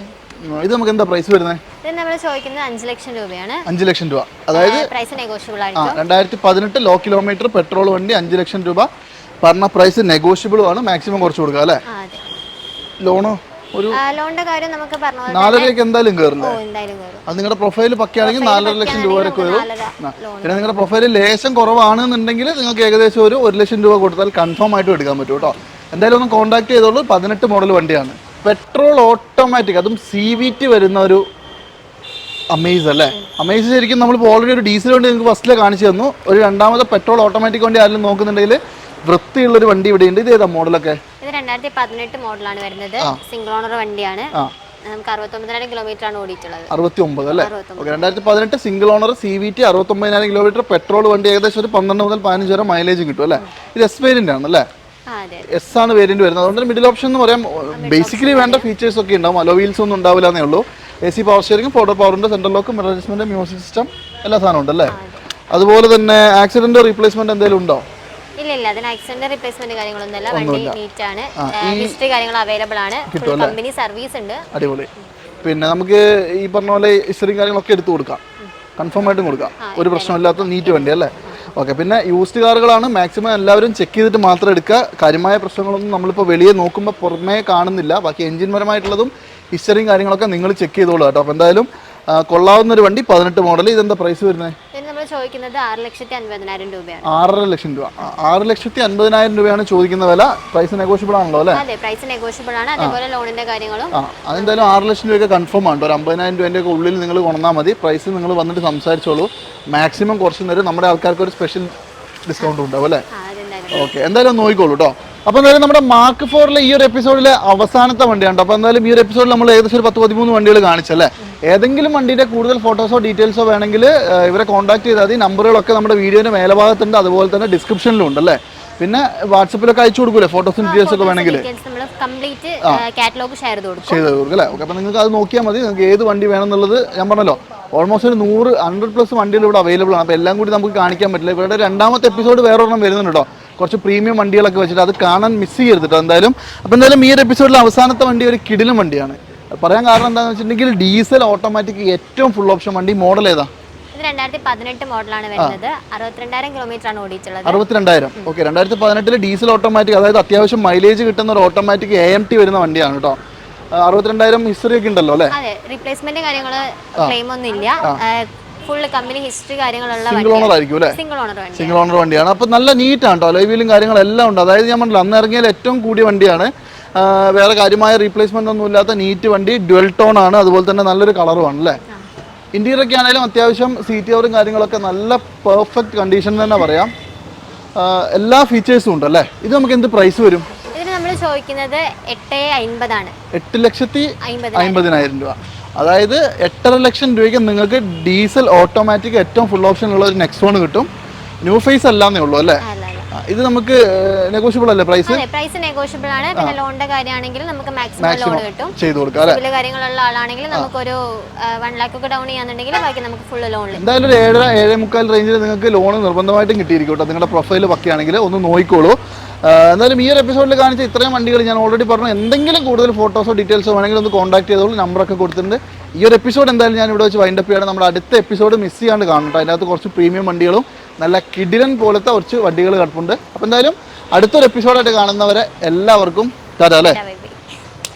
ഇത് നമുക്ക് എന്താ പ്രൈസ് വരുന്നത് ഇത് നമ്മൾ ചോദിക്കുന്നത് അഞ്ച് ലക്ഷം രൂപയാണ്. അഞ്ച് ലക്ഷം രൂപ. അതായത് പ്രൈസ് നെഗോഷ്യബിൾ ആ ആയിരിക്കും. രണ്ടായിരത്തി പതിനെട്ട് ലോ കിലോമീറ്റർ പെട്രോൾ വണ്ടി അഞ്ച് ലക്ഷം രൂപ. പറഞ്ഞ പ്രൈസ് നെഗോഷ്യബിളും ആണ്. മാക്സിമം കുറച്ച് കൊടുക്കുക അല്ലേ? ആ അതെ. ലോണോ ഒരു ആ, ലോണിന്റെ കാര്യം നമുക്ക് പറഞ്ഞ പോലെ നാലരയ്ക്ക് എന്തായാലും കയറില്ലേ ഓ എന്തായാലും കയറും അത് നിങ്ങളുടെ പ്രൊഫൈൽ പക്കയാണെങ്കിൽ നാലര ലക്ഷം രൂപ വരെ നാലര ആ. പിന്നെ നിങ്ങളുടെ പ്രൊഫൈൽ ലേശം കുറവാണെന്നുണ്ടെങ്കിൽ നിങ്ങൾക്ക് ഏകദേശം ഒരു ഒരു ലക്ഷം രൂപ കൊടുത്താൽ കൺഫേം ആയിട്ട് എടുക്കാൻ പറ്റും കേട്ടോ. എന്തായാലും ഒന്ന് കോൺടാക്ട് ചെയ്തോളൂ. പതിനെട്ട് മോഡൽ വണ്ടിയാണ്. പെട്രോൾ ഓട്ടോമാറ്റിക് അതും സി വി ടി വരുന്ന ഒരു അമേസ് അല്ലേ? അമേസ് ശരിക്കും നമ്മളിപ്പോൾ ഓൾറെഡി ഒരു ഡീസൽ വണ്ടി നിങ്ങൾക്ക് ഫസ്റ്റിൽ കാണിച്ചു തന്നു. ഒരു രണ്ടാമത് പെട്രോൾ ഓട്ടോമാറ്റിക് വണ്ടി ആരെങ്കിലും നോക്കുന്നുണ്ടെങ്കിൽ വൃത്തിയുള്ള ഒരു വണ്ടി ഇവിടെ ഉണ്ട് ഇത് ഏതാ മോഡലൊക്കെ ഇത് രണ്ടായിരത്തി പതിനെട്ട് മോഡലാണ് വരുന്നത്. സിംഗിൾ ഓണർ വണ്ടിയാണ്. നമുക്ക് അറുപത്തൊമ്പതിനായിരം കിലോമീറ്റർ ആണ് ഓടിയിട്ടുള്ളത്. അറുപത്തി ഒമ്പത് അല്ലേ. ഓക്കെ രണ്ടായിരത്തി പതിനെട്ട് single owner C V T അറുപത്തൊമ്പതിനായിരം kilometre petrol വണ്ടി ഏകദേശം ഒരു പന്ത്രണ്ട് മുതൽ പതിനഞ്ച് വരെ മൈലേജ് കിട്ടും അല്ലേ? ഇത് എസ് വേരിയന്റ് ആണ് അല്ലേ എസ് ആണ് വേരിയന്റ് വരുന്നത്. അതുകൊണ്ട് മിഡിൽ ഓപ്ഷൻ എന്ന് പറയാം. ബേസിക്കലി വേണ്ട ഫീച്ചേഴ്സ് ഒക്കെ ഉണ്ടാവും. അലോ വീൽസ് ഒന്നും ഉണ്ടാവില്ല എന്നേ ഉള്ളൂ. A C power steering four door പവറിന്റെ central lock mirror adjustment music system എല്ലാ സാധനവും ഉണ്ട് അല്ലേ? അതുപോലെ തന്നെ ആക്സിഡന്റ് റീപ്ലേസ്മെന്റ് എന്തെങ്കിലും ഉണ്ടോ? ഇല്ല ഇല്ല. അതിന് ആക്സിഡന്റ് റീപ്ലേസ്മെന്റ് കാര്യങ്ങളൊന്നുമില്ല. വണ്ടി നീറ്റ് ആണ്. ഹിസ്റ്ററി കാര്യങ്ങൾ അവൈലബിൾ ആണ്. കമ്പനി സർവീസ് ഉണ്ട്. അടിപൊളി. പിന്നെ നമുക്ക് ഈ പറഞ്ഞ പോലെ ഹിസ്റ്ററിയും കാര്യങ്ങളൊക്കെ എടുത്തു കൊടുക്കാം. കൺഫേം ആയിട്ടും കൊടുക്കാം. ഒരു പ്രശ്നമില്ലാത്ത നീറ്റ് വണ്ടി അല്ലേ? ഓക്കെ പിന്നെ യൂസ്ഡ് കാറുകളാണ്. മാക്സിമം എല്ലാവരും ചെക്ക് ചെയ്തിട്ട് മാത്രം എടുക്കുക. കാര്യമായ പ്രശ്നങ്ങളൊന്നും നമ്മളിപ്പോൾ വെളിയെ നോക്കുമ്പോൾ പുറമേ കാണുന്നില്ല. ബാക്കി എഞ്ചിൻ പരമായിട്ടുള്ളതും ഹിസ്റ്ററിയും കാര്യങ്ങളൊക്കെ നിങ്ങൾ ചെക്ക് ചെയ്തോളൂ കേട്ടോ. അപ്പോൾ എന്തായാലും കൊള്ളാവുന്ന ഒരു വണ്ടി പതിനെട്ട് മോഡൽ ഇതെന്താ പ്രൈസ് വരുന്നത് ചോദിക്കുന്നത് ആറ് ലക്ഷത്തി അൻപതിനായിരം രൂപയാണ്. ആറര ലക്ഷം രൂപ. ആറ് ലക്ഷത്തി അൻപതിനായിരം രൂപയാണ് ചോദിക്കുന്ന വില. പ്രൈസ് നെഗോഷ്യബിൾ ആണല്ലോ അല്ലേ? അതെ പ്രൈസ് നെഗോഷ്യബിൾ ആണ്. അതേപോലെ ലോണിന്റെ കാര്യങ്ങളും. ആ അതെന്തായാലും ആറ് ലക്ഷം രൂപയൊക്കെ കൺഫേം ആണ് ഒരു അമ്പതിനായിരം രൂപേന്റെ ഒക്കെ ഉള്ളിൽ നിങ്ങൾ കൊണ്ടാൽ മതി. പ്രൈസ് നിങ്ങൾ വന്നിട്ട് സംസാരിച്ചോളൂ. മാക്സിമം കുറച്ച് നേരം നമ്മുടെ ആൾക്കാർക്ക് ഒരു സ്പെഷ്യൽ ഡിസ്കൗണ്ട് ഉണ്ടാവും അല്ലേ? ഓക്കെ എന്തായാലും നോക്കിക്കോളൂ കേട്ടോ അപ്പോൾ എന്തായാലും നമ്മുടെ മാർക്ക് ഫോറിലെ ഈ ഒരു എപ്പിസോഡിലെ അവസാനത്തെ വണ്ടിയാണ് അപ്പോൾ എന്തായാലും ഈ ഒരു എപ്പിസോഡിൽ നമ്മൾ ഏകദേശം ഒരു പത്ത് പതിമൂന്ന് വണ്ടികൾ കാണിച്ചല്ലേ ഏതെങ്കിലും വണ്ടിയുടെ കൂടുതൽ ഫോട്ടോസോ ഡീറ്റെയിൽസോ വേണമെങ്കിൽ ഇവരെ കോൺടാക്ട് ചെയ്താൽ മതി. നമ്പറുകളൊക്കെ നമ്മുടെ വീഡിയോയുടെ മേലഭാഗത്തുണ്ട്. അതുപോലെ തന്നെ ഡിസ്ക്രിപ്ഷനിലും ഉണ്ട് അല്ലേ? പിന്നെ വാട്സപ്പിലൊക്കെ അയച്ചു കൊടുക്കൂലേ? ഫോട്ടോസും ഡീറ്റെയിൽസ് ഒക്കെ വേണമെങ്കിൽ. ചെയ്ത് കൊടുക്കും. അല്ലേ? ഓക്കെ അപ്പോൾ നിങ്ങൾക്ക് അത് നോക്കിയാൽ മതി. നിങ്ങൾക്ക് ഏത് വണ്ടി വേണം എന്നുള്ളത് ഞാൻ പറഞ്ഞല്ലോ. ഓൾമോസ്റ്റ് ഒരു നൂറ് ഹൺഡ്രഡ് പ്ലസ് വണ്ടികൾ ഇവിടെ അവൈലബിൾ ആണ്. അപ്പോൾ എല്ലാം കൂടി നമുക്ക് കാണിക്കാൻ പറ്റില്ല. ഇവരുടെ രണ്ടാമത്തെ എപ്പിസോഡ് വേറെ ഒരെണ്ണം വരുന്നുണ്ട് കേട്ടോ കുറച്ച് പ്രീമിയം വണ്ടികളൊക്കെ വെച്ചിട്ട് അത് കാണാൻ മിസ് ചെയ്യരുത് കേട്ടോ എന്തായാലും. അപ്പോൾ എന്തായാലും ഈ ഒരു എപ്പിസോഡിൽ അവസാനത്തെ വണ്ടി ഒരു കിടിലും വണ്ടിയാണ്. പറയാൻ കാരണം എന്താണെന്ന് വെച്ചിട്ടുണ്ടെങ്കിൽ ഡീസൽ ഓട്ടോമാറ്റിക് ഏറ്റവും ഫുൾ ഓപ്ഷൻ വണ്ടി മോഡൽ ഏതാ? ഇത് രണ്ടായിരത്തി പതിനെട്ട് മോഡലാണ് വരുന്നത് അറുപത്തിരണ്ടായിരം കിലോമീറ്റർ ആണ് ഓടിയിട്ടുള്ളത്. അറുപത്തിരണ്ടായിരം. ഓക്കെ രണ്ടായിരത്തി പതിനെട്ടിൽ ഡീസൽ ഓട്ടോമാറ്റിക് അതായത് അത്യാവശ്യം മൈലേജ് കിട്ടുന്ന ഒരു ഓട്ടോമാറ്റിക് എ എം ടി വരുന്ന വണ്ടിയാണ് കേട്ടോ അറുപത്തിരണ്ടായിരം ഹിസ്റ്ററി ഒക്കെ ഉണ്ടല്ലോ അല്ലേ? റീപ്ലേസ്മെന്റ് കാര്യങ്ങൾ ക്ലെയിം ഒന്നും ഇല്ല ഫുള്ള് കമ്പനി ഹിസ്റ്ററി കാര്യങ്ങളുള്ള സിംഗിൾ ഓണർ ആയിരിക്കും അല്ലേ? സിംഗിൾ ഓണർ വണ്ടി സിംഗിൾ ഓണർ വണ്ടിയാണ്. അപ്പോൾ നല്ല നീറ്റാണ് കേട്ടോ ലൈവിലും കാര്യങ്ങളെല്ലാം ഉണ്ട്. അതായത് ഞാൻ പറഞ്ഞില്ല അന്ന് ഇറങ്ങിയാൽ ഏറ്റവും കൂടിയ വണ്ടിയാണ്. വേറെ കാര്യമായ റീപ്ലേസ്മെന്റ് ഒന്നും ഇല്ലാത്ത നീറ്റ് വണ്ടി. ഡ്വൽ ടോൺ ആണ്. അതുപോലെ തന്നെ നല്ലൊരു കളറുമാണ് അല്ലേ? ഇന്റീരിയർ ഒക്കെ ആണെങ്കിലും അത്യാവശ്യം സീറ്റ് കവറും കാര്യങ്ങളൊക്കെ നല്ല പെർഫെക്റ്റ് കണ്ടീഷൻ തന്നെ പറയാം. എല്ലാ ഫീച്ചേഴ്സും ഉണ്ട് അല്ലേ? ഇത് നമുക്ക് എന്ത് പ്രൈസ് വരും? നമ്മൾ ചോദിക്കുന്നത് എട്ട് അൻപതാണ് എട്ട് ലക്ഷത്തി അൻപത് അമ്പതിനായിരം രൂപ. അതായത് എട്ടര ലക്ഷം രൂപയ്ക്ക് നിങ്ങൾക്ക് ഡീസൽ ഓട്ടോമാറ്റിക് ഏറ്റവും ഫുൾ ഓപ്ഷൻ ഉള്ള ഒരു നെക്സോൺ കിട്ടും. ന്യൂ ഫേസ് അല്ലാന്നേ ഉള്ളൂ അല്ലേ? ഇത് നമുക്ക് നെഗോഷ്യബിൾ അല്ലേ പ്രൈസ് പ്രൈസ് നെഗോഷ്യബിൾ ആണ്. പിന്നെ ലോണിന്റെ കാര്യമാണെങ്കിൽ നമുക്ക് മാക്സിമം ലോൺ കിട്ടും. ചെയ്തു കൊടുക്കാം അല്ലേ? കാര്യങ്ങളുള്ള ആളാണെങ്കിൽ നമുക്കൊരു വൺ ലാക്ക് ഒക്കെ ഡൗൺ ചെയ്യാന്നുണ്ടെങ്കിൽ ബാക്കി നമുക്ക് ഫുൾ ലോൺ എന്തായാലും ഒരു ഏഴര ഏഴേ മുക്കാൽ റേഞ്ചിൽ നിങ്ങൾക്ക് ലോൺ നിർബന്ധമായിട്ടും കിട്ടിയിരിക്കും കേട്ടോ. നിങ്ങളുടെ പ്രൊഫൈൽ പക്കയാണെങ്കിൽ ഒന്ന് നോക്കിക്കോളൂ. എന്തായാലും ഈ ഒരു എപ്പിസോഡിൽ കാണിച്ച ഇത്രയും വണ്ടികൾ ഞാൻ ഓൾറെഡി പറഞ്ഞു. എന്തെങ്കിലും കൂടുതൽ ഫോട്ടോസോ ഡീറ്റെയിൽസോ വേണമെങ്കിൽ ഒന്ന് കോൺടാക്ട് ചെയ്തോളൂ. നമ്പറൊക്കെ കൊടുത്തിട്ടുണ്ട്. ഈ ഒരു എപ്പിസോഡ് എന്തായാലും ഞാൻ ഇവിടെ വെച്ച് വൈൻഡപ്പ് ചെയ്യണം. നമ്മുടെ അടുത്ത എപ്പിസോഡ് മിസ് ചെയ്യാണ്ട് കാണും കേട്ടോ. അതിനകത്ത് കുറച്ച് പ്രീമിയം വണ്ടികളും നല്ല കിടിലൻ പോലത്തെ കുറച്ച് വണ്ടികൾ കിടപ്പുണ്ട്. അപ്പോൾ എന്തായാലും അടുത്തൊരു എപ്പിസോഡായിട്ട് കാണുന്നവരെ എല്ലാവർക്കും തരാം അല്ലേ?